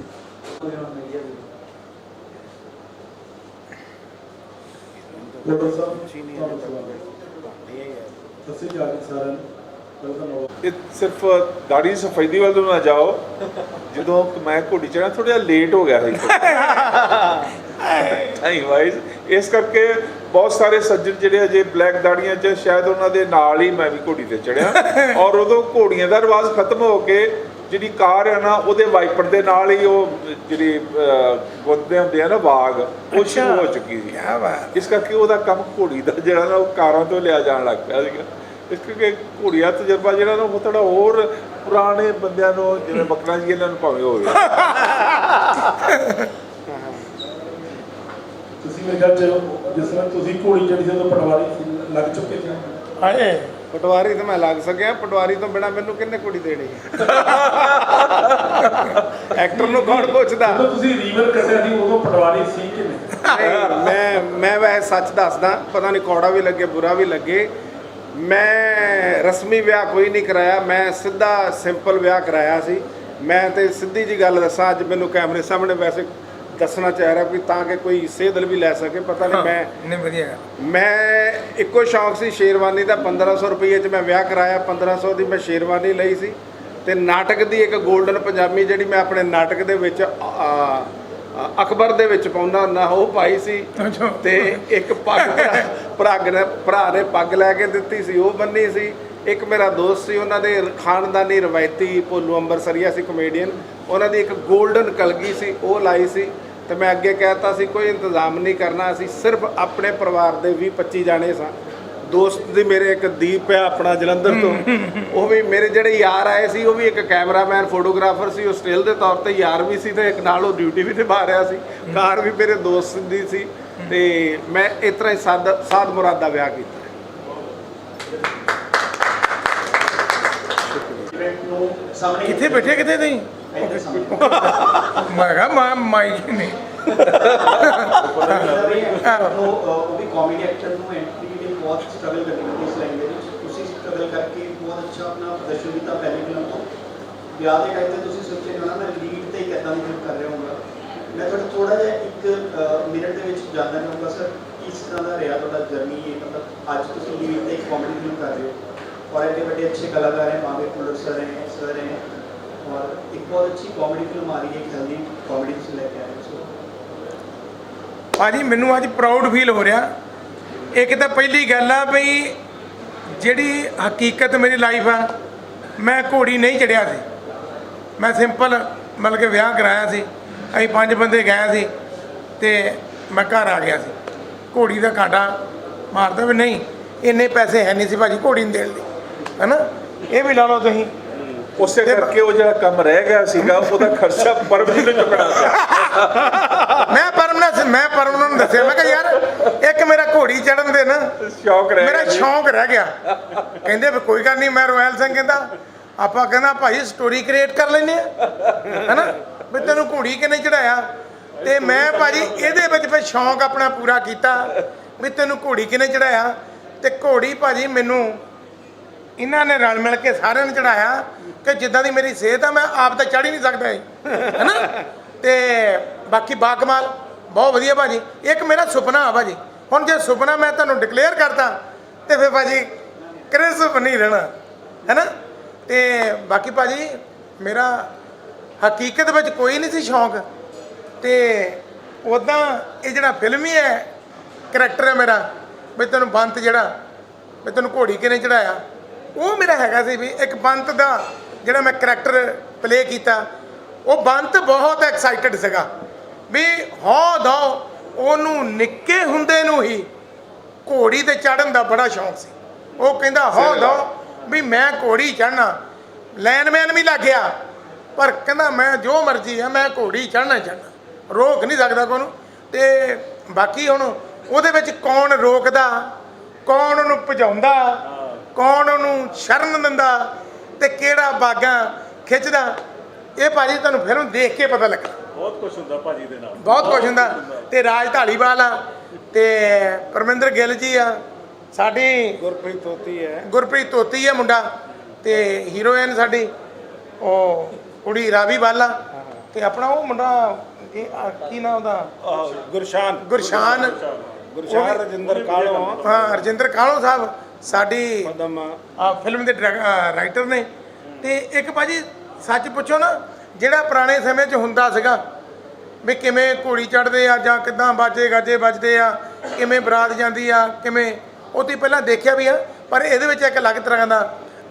ਸਤਿ ਸ਼੍ਰੀ ਅਕਾਲ ਜੀ ਸਾਰਿਆਂ ਨੂੰ ਵੈਲਕਮ ਹੋ ਇਹ ਸਿਰਫ ਦਾੜੀ ਦੀ ਸਫ਼ਾਈ ਦੀ ਵੱਲ ਨੂੰ ਨਾ ਜਾਓ। ਜਦੋਂ ਮੈਂ ਘੋੜੀ ਚੜਾ ਥੋੜਾ ਜਿਹਾ ਲੇਟ ਹੋ ਗਿਆ ਸੀ। ਵਾਈਜ਼ ਇਸ ਕਰਕੇ ਬਹੁਤ ਸਾਰੇ ਸੱਜਣ ਜਿਹੜੇ ਅਜੇ ਬਲੈਕ ਦਾੜੀਆਂ 'ਚ ਸ਼ਾਇਦ ਉਹਨਾਂ ਦੇ ਨਾਲ ਹੀ ਮੈਂ ਵੀ ਘੋੜੀ ਤੇ ਚੜਿਆ ਔਰ ਉਦੋਂ ਘੋੜੀਆਂ ਦਾ ਰਿਵਾਜ ਖਤਮ ਹੋ ਕੇ ਜਿਹੜੀ ਕਾਰ ਹੈ ਨਾ ਉਹਦੇ ਵਾਈਪਰ ਦੇ ਨਾਲ ਹੀ ਉਹ ਜਿਹੜੀ ਗੁੱਦਦੇ ਹੁੰਦੇ ਆ ਨਾ ਬਾਗ ਉਹ ਸ਼ੁਰੂ ਹੋ ਚੁੱਕੀ ਸੀ। ਕਿਆ ਬਾਤ ਇਸ ਕਰਕੇ ਉਹਦਾ ਕੰਮ ਘੋੜੀ ਦਾ ਜਿਹੜਾ ਨਾ ਉਹ ਕਾਰਾਂ ਤੋਂ ਲਿਆ ਜਾਣ ਲੱਗ ਪਿਆ ਸੀਗਾ। ਇਸ ਕਰਕੇ ਘੋੜੀ ਦਾ ਤਜਰਬਾ ਜਿਹੜਾ ਨਾ ਉਹ ਥੋੜਾ ਹੋਰ ਪੁਰਾਣੇ ਬੰਦਿਆਂ ਨੂੰ ਜਿਵੇਂ ਬੱਕਰਾ ਜੀ ਇਹਨਾਂ ਨੂੰ ਭਾਵੇਂ ਹੋਵੇ। ਤੁਸੀਂ ਮੇਰੇ ਖਿਆਲ ਚ ਜਿਸ ਤਰ੍ਹਾਂ ਤੁਸੀਂ ਘੋੜੀ ਚੜੀ ਉਦੋਂ ਪਟਵਾਰੀ ਲੱਗ ਚੁੱਕੇ ਸੀ। ਹਾਏ। ਪਟਵਾਰੀ ਤਾਂ ਮੈਂ ਲੱਗ ਸਕਿਆ ਪਟਵਾਰੀ ਤੋਂ ਬਿਨਾ ਮੈਨੂੰ ਕਿੰਨੇ ਕੁੜੀ ਦੇਣੀ? ਐਕਟਰ ਨੂੰ ਕੌਣ ਪੁੱਛਦਾ? ਜਦੋਂ ਤੁਸੀਂ ਰੀਵਰ ਕੱਢਿਆ ਸੀ ਉਦੋਂ ਪਟਵਾਰੀ ਸੀ ਕਿ ਨਹੀਂ ਨਹੀਂ, ਮੈਂ ਮੈਂ ਵੈਸੇ ਸੱਚ ਦੱਸਦਾ ਪਤਾ ਨਹੀਂ ਕੌੜਾ ਵੀ ਲੱਗੇ ਬੁਰਾ ਵੀ ਲੱਗੇ। ਮੈਂ ਰਸਮੀ ਵਿਆਹ ਕੋਈ ਨਹੀਂ ਕਰਾਇਆ ਮੈਂ ਸਿੱਧਾ ਸਿੰਪਲ ਵਿਆਹ ਕਰਾਇਆ ਸੀ। ਮੈਂ ਤੇ ਸਿੱਧੀ ਜੀ ਗੱਲ ਦੱਸਾਂ ਅੱਜ ਮੈਨੂੰ ਕੈਮਰੇ ਸਾਹਮਣੇ ਵੈਸੇ ਦੱਸਣਾ ਚਾਹ ਰਿਹਾ ਵੀ ਤਾਂ ਕਿ ਕੋਈ ਸੇਧਲ ਵੀ ਲੈ ਸਕੇ ਪਤਾ ਨਹੀਂ ਮੈਂ ਨਹੀਂ ਵਧੀਆ ਮੈਂ ਇੱਕੋ ਸ਼ੌਂਕ ਸੀ ਸ਼ੇਰਵਾਨੀ ਦਾ 1500 ਰੁਪਏ 'ਚ ਮੈਂ ਵਿਆਹ ਕਰਾਇਆ 1500 ਦੀ ਮੈਂ ਸ਼ੇਰਵਾਨੀ ਲਈ ਸੀ ਤੇ ਨਾਟਕ ਦੀ ਇੱਕ 골ਡਨ ਪੰਜਾਬੀ ਜਿਹੜੀ ਮੈਂ ਆਪਣੇ ਨਾਟਕ ਦੇ ਵਿੱਚ ਅਕਬਰ ਦੇ ਵਿੱਚ ਪਾਉਂਦਾ ਹੁੰਦਾ ਉਹ ਪਾਈ ਸੀ। ਤੇ ਇੱਕ ਪੱਗ ਭਰਾ- ਭਰਾ ਨੇ ਭਰਾ ਨੇ ਪੱਗ ਲੈ ਕੇ ਦਿੱਤੀ ਸੀ ਉਹ ਬੰਨੀ ਸੀ। ਇੱਕ ਮੇਰਾ ਦੋਸਤ ਸੀ ਉਹਨਾਂ ਦੇ ਖਾਨਦਾਨੀ ਰਵਾਇਤੀ ਭੋਲੂ ਅੰਬਰਸਰੀਆ ਸੀ ਕਮੇਡੀਅਨ ਉਹਨਾਂ ਦੀ ਇੱਕ 골ਡਨ ਕਲਗੀ ਸੀ ਉਹ ਲਾਈ ਸੀ। ਤੇ ਮੈਂ ਅੱਗੇ ਕਹਿਤਾ ਸੀ, ਕੋਈ ਇੰਤਜ਼ਾਮ ਨਹੀਂ ਕਰਨਾ, ਅਸੀਂ ਸਿਰਫ ਆਪਣੇ ਪਰਿਵਾਰ ਦੇ 20 25 ਜਾਣੇ ਸਾਂ। ਦੋਸਤ ਦੀ ਮੇਰੇ ਇੱਕ ਦੀਪ ਹੈ ਆਪਣਾ ਜਲੰਧਰ ਤੋਂ, ਉਹ ਵੀ ਮੇਰੇ ਜਿਹੜੇ ਯਾਰ ਆਏ ਸੀ, ਉਹ ਵੀ ਇੱਕ ਕੈਮਰਾਮੈਨ, ਫੋਟੋਗ੍ਰਾਫਰ ਸੀ ਉਹ ਸਟਿਲ ਦੇ ਤੌਰ ਤੇ ਯਾਰ ਵੀ ਸੀ ਤੇ ਇੱਕ ਨਾਲ ਉਹ ਡਿਊਟੀ ਵੀ ਨਿਭਾ ਰਿਹਾ ਸੀ। ਕਾਰ ਵੀ ਮੇਰੇ ਦੋਸਤ ਦੀ ਸੀ ਤੇ ਮੈਂ ਇਸ ਤਰ੍ਹਾਂ ਹੀ ਸਾਦ ਸਾਦ ਮੁਰਾਦ ਦਾ ਵਿਆਹ ਕੀਤਾ। ਕਿੱਥੇ ਬੈਠੇ ਕਿੱਥੇ ਤੁਸੀਂ? ਮੈਂ ਕਿਹਾ, ਮਾ ਮਾਈਕ ਨਹੀਂ ਨੂੰ। ਉਹ ਵੀ ਕਾਮੇਡੀ ਐਕਟਰ ਨੂੰ ਐਂਟਰੀ ਲਈ ਬਹੁਤ ਸਟਰਗਲ ਕਰਨੀ ਪੈਂਦੀ ਇਸ ਲਾਈਨ ਦੇ ਵਿੱਚ। ਤੁਸੀਂ ਸਟਰਗਲ ਕਰਕੇ ਬਹੁਤ ਅੱਛਾ ਆਪਣਾ ਪ੍ਰਦਰਸ਼ਨ ਕੀਤਾ, ਪਹਿਲੀ ਫਿਲਮ ਤੋਂ। ਵਿਆਹ ਦੇ ਟਾਈਮ ਤੇ ਤੁਸੀਂ ਸੋਚਿਆ ਹੋਣਾ, ਮੈਂ ਲੀਡ ਤੇ ਇੱਕ ਦੀ ਫਿਲਮ ਕਰ ਰਿਹਾ ਹੋਊਗਾ। ਮੈਂ ਤੁਹਾਡਾ ਥੋੜਾ ਜਿਹਾ ਇੱਕ ਮਿੰਟ ਦੇ ਵਿੱਚ ਜਾਣਨਾ ਚਾਹੂੰਗਾ ਸਰ ਕਿਸ ਤਰ੍ਹਾਂ ਦਾ ਰਿਹਾ ਤੁਹਾਡਾ ਜਰਨੀ ਇਹ? ਮਤਲਬ ਅੱਜ ਤੁਸੀਂ ਲੀਡ ਤੇ ਇੱਕ ਕਾਮੇਡੀ ਫਿਲਮ ਕਰ ਰਹੇ ਹੋ। ਔਰ ਐਡੇ ਵੱਡੇ ਅੱਛੇ ਕਲਾਕਾਰ ਹੈ ਮਾਵੇ ਕੁਲਰ ਸਰ ਹੈ ਸਰ ਹੈ। ਔਰ ਇੱਕ ਬਹੁਤ ਅੱਛੀ ਕਾਮੇਡੀ ਫਿਲਮ ਆ ਰਹੀ ਹੈ, ਇੱਕ ਹੈਲਦੀ ਕਾਮੇਡੀ ਤੁਸੀਂ ਲੈ ਕੇ ਆਏ ਭਾਜੀ, ਮੈਨੂੰ ਅੱਜ ਪ੍ਰਾਊਡ ਫੀਲ ਹੋ ਰਿਹਾ। ਇੱਕ ਤਾਂ ਪਹਿਲੀ ਗੱਲ ਆ ਬਈ ਜਿਹੜੀ ਹਕੀਕਤ ਮੇਰੀ ਲਾਈਫ ਆ, ਮੈਂ ਘੋੜੀ ਨਹੀਂ ਚੜਿਆ ਸੀ। ਮੈਂ ਸਿੰਪਲ ਮਤਲਬ ਕਿ ਵਿਆਹ ਕਰਾਇਆ ਸੀ। ਅਸੀਂ ਪੰਜ ਬੰਦੇ ਗਏ ਸੀ ਤੇ ਮੈਂ ਘਰ ਆ ਗਿਆ ਸੀ। ਘੋੜੀ ਦਾ ਕਾਂਡਾ ਮਾਰਦਾ ਵੀ ਨਹੀਂ, ਇੰਨੇ ਪੈਸੇ ਹੈ ਨਹੀਂ ਸੀ ਭਾਜੀ ਘੋੜੀ ਨੂੰ ਦੇਣ ਲਈ, ਹੈਨਾ? ਇਹ ਵੀ ਲਾ ਲਓ ਤੁਸੀਂ। ਉਸੇ ਕਰਕੇ ਉਹ ਜਿਹੜਾ ਕੰਮ ਰਹਿ ਗਿਆ ਸੀਗਾ ਉਹਦਾ ਖਰਚਾ ਪਰਮਜੀ ਨੂੰ ਚੁੱਕਣਾ ਪਿਆ ਮੈਂ ਪਰਮ ਨਾਲ ਮੈਂ ਪਰਮ ਨੂੰ ਦੱਸਿਆ ਮੈਂ ਕਿਹਾ ਯਾਰ ਇੱਕ ਮੇਰਾ ਘੋੜੀ ਚੜਨ ਦੇ ਨਾ ਸ਼ੌਕ ਰਹਿ ਮੇਰਾ। ਸ਼ੌਂਕ ਰਹਿ ਗਿਆ। ਕਹਿੰਦੇ ਵੀ ਕੋਈ ਗੱਲ ਨਹੀਂ ਮੈਂ ਰੋਇਲ ਸਿੰਘ ਕਹਿੰਦਾ ਆਪਾਂ ਕਹਿੰਦਾ ਭਾਈ ਸਟੋਰੀ ਕ੍ਰੀਏਟ ਕਰ ਲੈਨੇ ਆ। ਹੈਨਾ? ਵੀ ਤੈਨੂੰ ਘੋੜੀ ਕਿਨੇ ਚੜਾਇਆ ਤੇ ਮੈਂ ਭਾਜੀ ਇਹਦੇ ਵਿੱਚ ਫਿਰ ਸ਼ੌਂਕ ਆਪਣਾ ਪੂਰਾ ਕੀਤਾ ਵੀ ਤੈਨੂੰ ਘੋੜੀ ਕਿਨੇ ਚੜਾਇਆ ਤੇ ਘੋੜੀ ਭਾਜੀ ਮੈਨੂੰ ਇਹਨਾਂ ਨੇ ਰਲ ਮਿਲ ਕੇ ਸਾਰਿਆਂ ਨੇ ਚੜਾਇਆ ਕਿ ਜਿੱਦਾਂ ਦੀ ਮੇਰੀ ਸਿਹਤ ਆ, ਮੈਂ ਆਪ ਤਾਂ ਚੜ ਹੀ ਨਹੀਂ ਸਕਦਾ ਸੀ ਹੈਨਾ? ਤੇ ਬਾਕੀ ਬਾਕਮਾਲ, ਬਹੁਤ ਵਧੀਆ ਭਾਜੀ। ਇੱਕ ਮੇਰਾ ਸੁਪਨਾ ਆ ਭਾਜੀ। ਹੁਣ ਜੇ ਸੁਪਨਾ ਮੈਂ ਤੁਹਾਨੂੰ ਡਿਕਲੇਅਰ ਕਰਤਾ ਤੇ ਫਿਰ ਭਾਜੀ ਕ੍ਰਿਸ ਨਹੀਂ ਰਹਿਣਾ। ਹੈਨਾ? ਤੇ ਬਾਕੀ ਭਾਜੀ, ਮੇਰਾ ਹਕੀਕਤ ਵਿੱਚ ਕੋਈ ਨਹੀਂ ਸੀ ਸ਼ੌਂਕ। ਤੇ ਉਦਾਂ ਇਹ ਜਿਹੜਾ ਫਿਲਮੀ ਹੈ ਕਰੈਕਟਰ ਹੈ ਮੇਰਾ, ਵੀ ਤੈਨੂੰ ਬੰਤ ਜਿਹੜਾ, ਵੀ ਤੈਨੂੰ ਘੋੜੀ ਕਿਨੇ ਚੜਾਇਆ ਉਹ ਮੇਰਾ ਹੈਗਾ ਸੀ ਵੀ ਇੱਕ ਬੰਤ ਦਾ ਜਿਹੜਾ ਮੈਂ ਕਰੈਕਟਰ ਪਲੇ ਕੀਤਾ ਉਹ ਬੰਤ ਬਹੁਤ ਐਕਸਾਈਟਡ ਸੀਗਾ। ਵੀ ਹੌ ਦੋ ਉਹਨੂੰ ਨਿੱਕੇ ਹੁੰਦੇ ਨੂੰ ਹੀ ਘੋੜੀ ਤੇ ਚੜਨ ਦਾ ਬੜਾ ਸ਼ੌਂਕ ਸੀ। ਉਹ ਕਹਿੰਦਾ ਹੌ ਦੋ ਵੀ ਮੈਂ ਘੋੜੀ ਚੜਨਾ ਲੈਨਮੈਨ ਵੀ ਲੱਗ ਗਿਆ ਪਰ ਕਹਿੰਦਾ ਮੈਂ ਜੋ ਮਰਜ਼ੀ ਆ ਮੈਂ ਘੋੜੀ ਚੜਨਾ ਚੜਨਾ ਰੋਕ ਨਹੀਂ ਸਕਦਾ ਕੋਨੂੰ ਤੇ ਬਾਕੀ ਹੁਣ ਉਹਦੇ ਵਿੱਚ ਕੌਣ ਰੋਕਦਾ ਕੌਣ ਉਹਨੂੰ ਭਜਾਉਂਦਾ ਕੌਣ ਉਹਨੂੰ ਸ਼ਰਨ ਦਿੰਦਾ ਤੇ ਕਿਹੜਾ ਬਾਗਾਂ ਖਿੱਚਦਾ ਇਹ ਭਾਜੀ ਤੁਹਾਨੂੰ ਫਿਰ ਦੇਖ ਕੇ ਪਤਾ ਲੱਗਣਾ। ਬਹੁਤ ਕੁਝ ਹੁੰਦਾ ਭਾਜੀ ਦੇ ਨਾਲ। ਬਹੁਤ ਕੁਝ ਹੁੰਦਾ। ਤੇ ਰਾਜ ਢਾਲੀਵਾਲ ਆ ਤੇ ਪਰਮਿੰਦਰ ਗਿੱਲ ਜੀ ਆ ਸਾਡੀ ਗੁਰਪ੍ਰੀਤ ਤੋਤੀ ਹੈ। ਗੁਰਪ੍ਰੀਤ ਤੋਤੀ ਹੈ ਮੁੰਡਾ ਤੇ ਹੀਰੋਇਨ ਸਾਡੀ ਉਹ ਕੁੜੀ ਰਾਵੀ ਬਾਲਾ ਤੇ ਆਪਣਾ ਉਹ ਮੁੰਡਾ ਇਹ ਕੀ ਨਾਮ ਉਹਦਾ? ਗੁਰਸ਼ਾਨ। ਗੁਰਸ਼ਾਨ। ਗੁਰਸ਼ਾਨ। ਰਜਿੰਦਰ ਕਾਲੋ। ਹਾਂ ਰਜਿੰਦਰ ਕਾਲੋ ਸਾਹਿਬ। ਸਾਡੀ ਆ ਫਿਲਮ ਦੇ ਰਾਈਟਰ ਨੇ। ਤੇ ਇੱਕ ਭਾਜੀ ਸੱਚ ਪੁੱਛੋ ਨਾ ਜਿਹੜਾ ਪੁਰਾਣੇ ਸਮੇਂ 'ਚ ਹੁੰਦਾ ਸੀਗਾ ਵੀ ਕਿਵੇਂ ਘੋੜੀ ਚੜਦੇ ਆ ਜਾਂ ਕਿਦਾਂ ਬਾਜੇ ਗਾਜੇ ਵੱਜਦੇ ਆ ਕਿਵੇਂ ਬਰਾਤ ਜਾਂਦੀ ਆ ਕਿਵੇਂ ਉਹ ਤੁਸੀਂ ਪਹਿਲਾਂ ਦੇਖਿਆ ਵੀ ਆ ਪਰ ਇਹਦੇ ਵਿੱਚ ਇੱਕ ਅਲੱਗ ਤਰ੍ਹਾਂ ਦਾ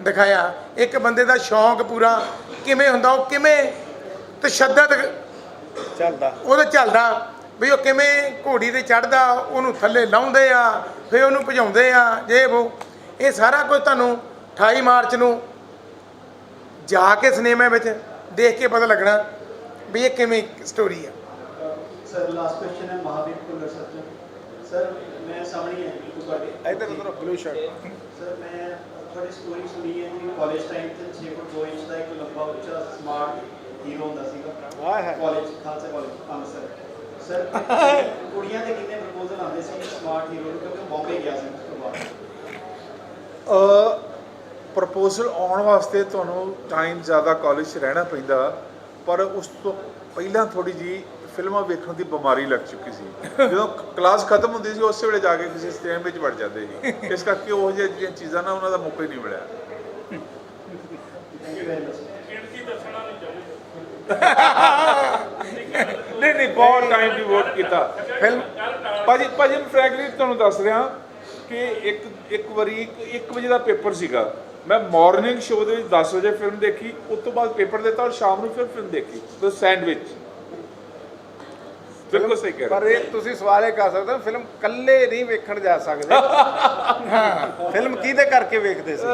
ਦਿਖਾਇਆ। ਇੱਕ ਬੰਦੇ ਦਾ ਸ਼ੌਂਕ ਪੂਰਾ ਕਿਵੇਂ ਹੁੰਦਾ ਉਹ ਕਿਵੇਂ ਤਸ਼ੱਦਦ ਚੱਲਦਾ। ਉਹਦਾ ਚੱਲਦਾ। ਵੀ ਉਹ ਕਿਵੇਂ ਘੋੜੀ ਤੇ ਚੜਦਾ ਉਹਨੂੰ ਥੱਲੇ ਲਾਉਂਦੇ ਆ ਫਿਰ ਉਹਨੂੰ ਭਜਾਉਂਦੇ ਆ ਜੇ ਉਹ ਇਹ ਸਾਰਾ ਕੁਝ ਤੁਹਾਨੂੰ 28 ਮਾਰਚ ਨੂੰ ਜਾ ਕੇ ਸਿਨੇਮਾ ਵਿੱਚ ਦੇਖ ਕੇ ਪਤਾ ਲੱਗਣਾ ਵੀ ਇਹ ਕਿਵੇਂ ਸਟੋਰੀ ਆ। ਸਰ ਲਾਸਟ ਕੁਐਸਚਨ ਹੈ ਮਹਾਵੀਰ ਕੁਲਰ ਸਰ ਤੋਂ। ਸਰ ਮੈਂ ਸਾਹਮਣੇ ਹੈ ਤੁਹਾਡੇ ਇਧਰ ਉਧਰ ਬਲੂ ਸ਼ਰਟ ਸਰ ਮੈਂ ਤੁਹਾਡੀ ਸਟੋਰੀ ਸੁਣੀ ਹੈ ਕਿ ਕਾਲਜ ਟਾਈਮ ਤੇ 6 ਫੁੱਟ 2 ਇੰਚ ਦਾ ਇੱਕ ਲੰਬਾ ਉੱਚਾ ਸਮਾਰਟ ਹੀਰੋ ਹੁੰਦਾ ਸੀਗਾ। ਆਹ ਹੈ college Khalsa college Amritsar. Sir ਕੁੜੀਆਂ ਦੇ ਕਿੰਨੇ ਪ੍ਰਪੋਜ਼ਲ ਆਉਂਦੇ ਸੀ ਸਮਾਰਟ ਹੀਰੋ ਨੂੰ ਕਿਉਂਕਿ ਉਹ ਬੰਬੇ ਗਿਆ ਸੀ ਉਸ ਤੋਂ ਬਾਅਦ। ਪ੍ਰਪੋਜ਼ਲ ਆਉਣ ਵਾਸਤੇ ਤੁਹਾਨੂੰ ਟਾਈਮ ਜ਼ਿਆਦਾ ਕਾਲਜ 'ਚ ਰਹਿਣਾ ਪੈਂਦਾ ਪਰ ਉਸ ਤੋਂ ਪਹਿਲਾਂ ਥੋੜੀ ਜੀ ਫਿਲਮਾਂ ਵੇਖਣ ਦੀ ਬਿਮਾਰੀ ਲੱਗ ਚੁੱਕੀ ਸੀ। ਜਦੋਂ ਕਲਾਸ ਖਤਮ ਹੁੰਦੀ ਸੀ ਉਸੇ ਵੇਲੇ ਜਾ ਕੇ ਕਿਸੇ ਸਟੇਮ ਵਿੱਚ ਵੜ ਜਾਂਦੇ ਸੀ। ਇਸ ਕਰਕੇ ਉਹ ਜਿਹੀਆਂ ਜਿਹੜੀਆਂ ਚੀਜ਼ਾਂ ਨਾ ਉਹਨਾਂ ਦਾ ਮੌਕਾ ਹੀ ਨਹੀਂ ਮਿਲਿਆ। ਥੈਂਕ ਯੂ ਵੈਰੀ ਮਚ ਨਹੀਂ ਨਹੀਂ ਨਹੀਂ, ਬਹੁਤ ਟਾਈਮ ਵੀ ਵੋਟ ਕੀਤਾ। ਫਿਲਮ ਭਾਜੀ ਭਾਜੀ, ਮੈਂ ਫ੍ਰੈਂਕਲੀ ਤੁਹਾਨੂੰ ਦੱਸ ਰਿਹਾ ਕਿ ਇੱਕ ਇੱਕ ਵਾਰੀ, ਇੱਕ- ਇੱਕ ਵਜੇ ਦਾ ਪੇਪਰ ਸੀਗਾ। ਮੈਂ ਮਾਰਨਿੰਗ ਸ਼ੋਅ ਦੇ ਵਿੱਚ 10 ਵਜੇ ਫਿਲਮ ਦੇਖੀ, ਉਸ ਤੋਂ ਬਾਅਦ ਪੇਪਰ ਦਿੱਤਾ ਔਰ ਸ਼ਾਮ ਨੂੰ ਫਿਰ ਫਿਲਮ ਦੇਖੀ ਤੇ ਸੈਂਡਵਿਚ ਬਿਲਕੁਲ ਸਹੀ ਕਹਿ ਰਹੇ ਪਰ ਇਹ ਤੁਸੀਂ ਸਵਾਲ ਇਹ ਕਰ ਸਕਦੇ ਹੋ ਫਿਲਮ ਕੱਲੇ ਨਹੀਂ ਵੇਖਣ ਜਾ ਸਕਦੇ। ਹਾਂ ਫਿਲਮ ਕਿਹਦੇ ਕਰਕੇ ਵੇਖਦੇ ਸੀ?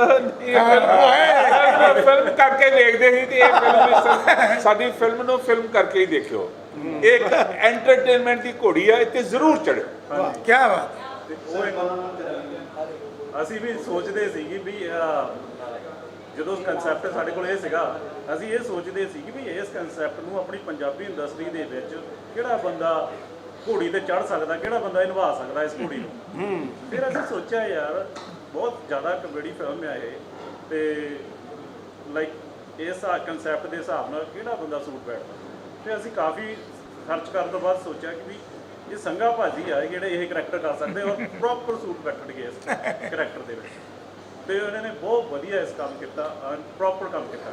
ਫਿਲਮ ਕਰਕੇ ਵੇਖਦੇ ਸੀ ਤੇ ਇਹ ਫਿਲਮ ਵੀ ਸਾ- ਸਾਡੀ ਫਿਲਮ ਨੂੰ ਫਿਲਮ ਕਰਕੇ ਹੀ ਦੇਖਿਓ। ਇਹ ਇੱਕ ਐਂਟਰਟੇਨਮੈਂਟ ਦੀ ਘੋੜੀ ਆ ਇੱਥੇ ਜ਼ਰੂਰ ਚੜਿਓ। ਕੀ ਬਾਤ। ਅਸੀਂ ਵੀ ਸੋਚਦੇ ਸੀਗੇ ਵੀ ਅਹ, ਜਦੋਂ ਕਨਸੈਪਟ ਸਾਡੇ ਕੋਲ ਇਹ ਸੀਗਾ, ਅਸੀਂ ਇਹ ਸੋਚਦੇ ਸੀ ਕਿ ਵੀ ਇਸ ਕਨਸੈਪਟ ਨੂੰ ਆਪਣੀ ਪੰਜਾਬੀ ਇੰਡਸਟਰੀ ਦੇ ਵਿੱਚ ਕਿਹੜਾ ਬੰਦਾ ਘੋੜੀ ਤੇ ਚੜ ਸਕਦਾ, ਕਿਹੜਾ ਬੰਦਾ ਇਹ ਨਿਭਾ ਸਕਦਾ ਇਸ ਘੋੜੀ ਨੂੰ? ਫਿਰ ਅਸੀਂ ਸੋਚਿਆ ਯਾਰ, ਬਹੁਤ ਜ਼ਿਆਦਾ ਕਮੇਡੀ ਫਿਲਮ ਹੈ ਇਹ, ਤੇ ਲਾਈਕ ਇਸ ਕਨਸੈਪਟ ਦੇ ਹਿਸਾਬ ਨਾਲ ਕਿਹੜਾ ਬੰਦਾ ਸੂਟ ਬੈਠਦਾ? ਤੇ ਅਸੀਂ ਕਾਫੀ ਖਰਚ ਕਰਨ ਤੋਂ ਬਾਅਦ ਸੋਚਿਆ ਕਿ ਵੀ ਇਹ ਸੰਗਾ ਭਾਜੀ ਆ ਜਿਹੜੇ ਇਹ ਕਰੈਕਟਰ ਕਰ ਸਕਦੇ ਔਰ ਪ੍ਰੋਪਰ ਸੂਟ ਬੈਠਣਗੇ ਇਸ ਕਰੈਕਟਰ ਦੇ ਵਿੱਚ। ਤੇ ਉਹਨਾਂ ਨੇ ਬਹੁਤ ਵਧੀਆ ਇਸ ਕੰਮ ਕੀਤਾ ਪ੍ਰੋਪਰ ਕੰਮ ਕੀਤਾ।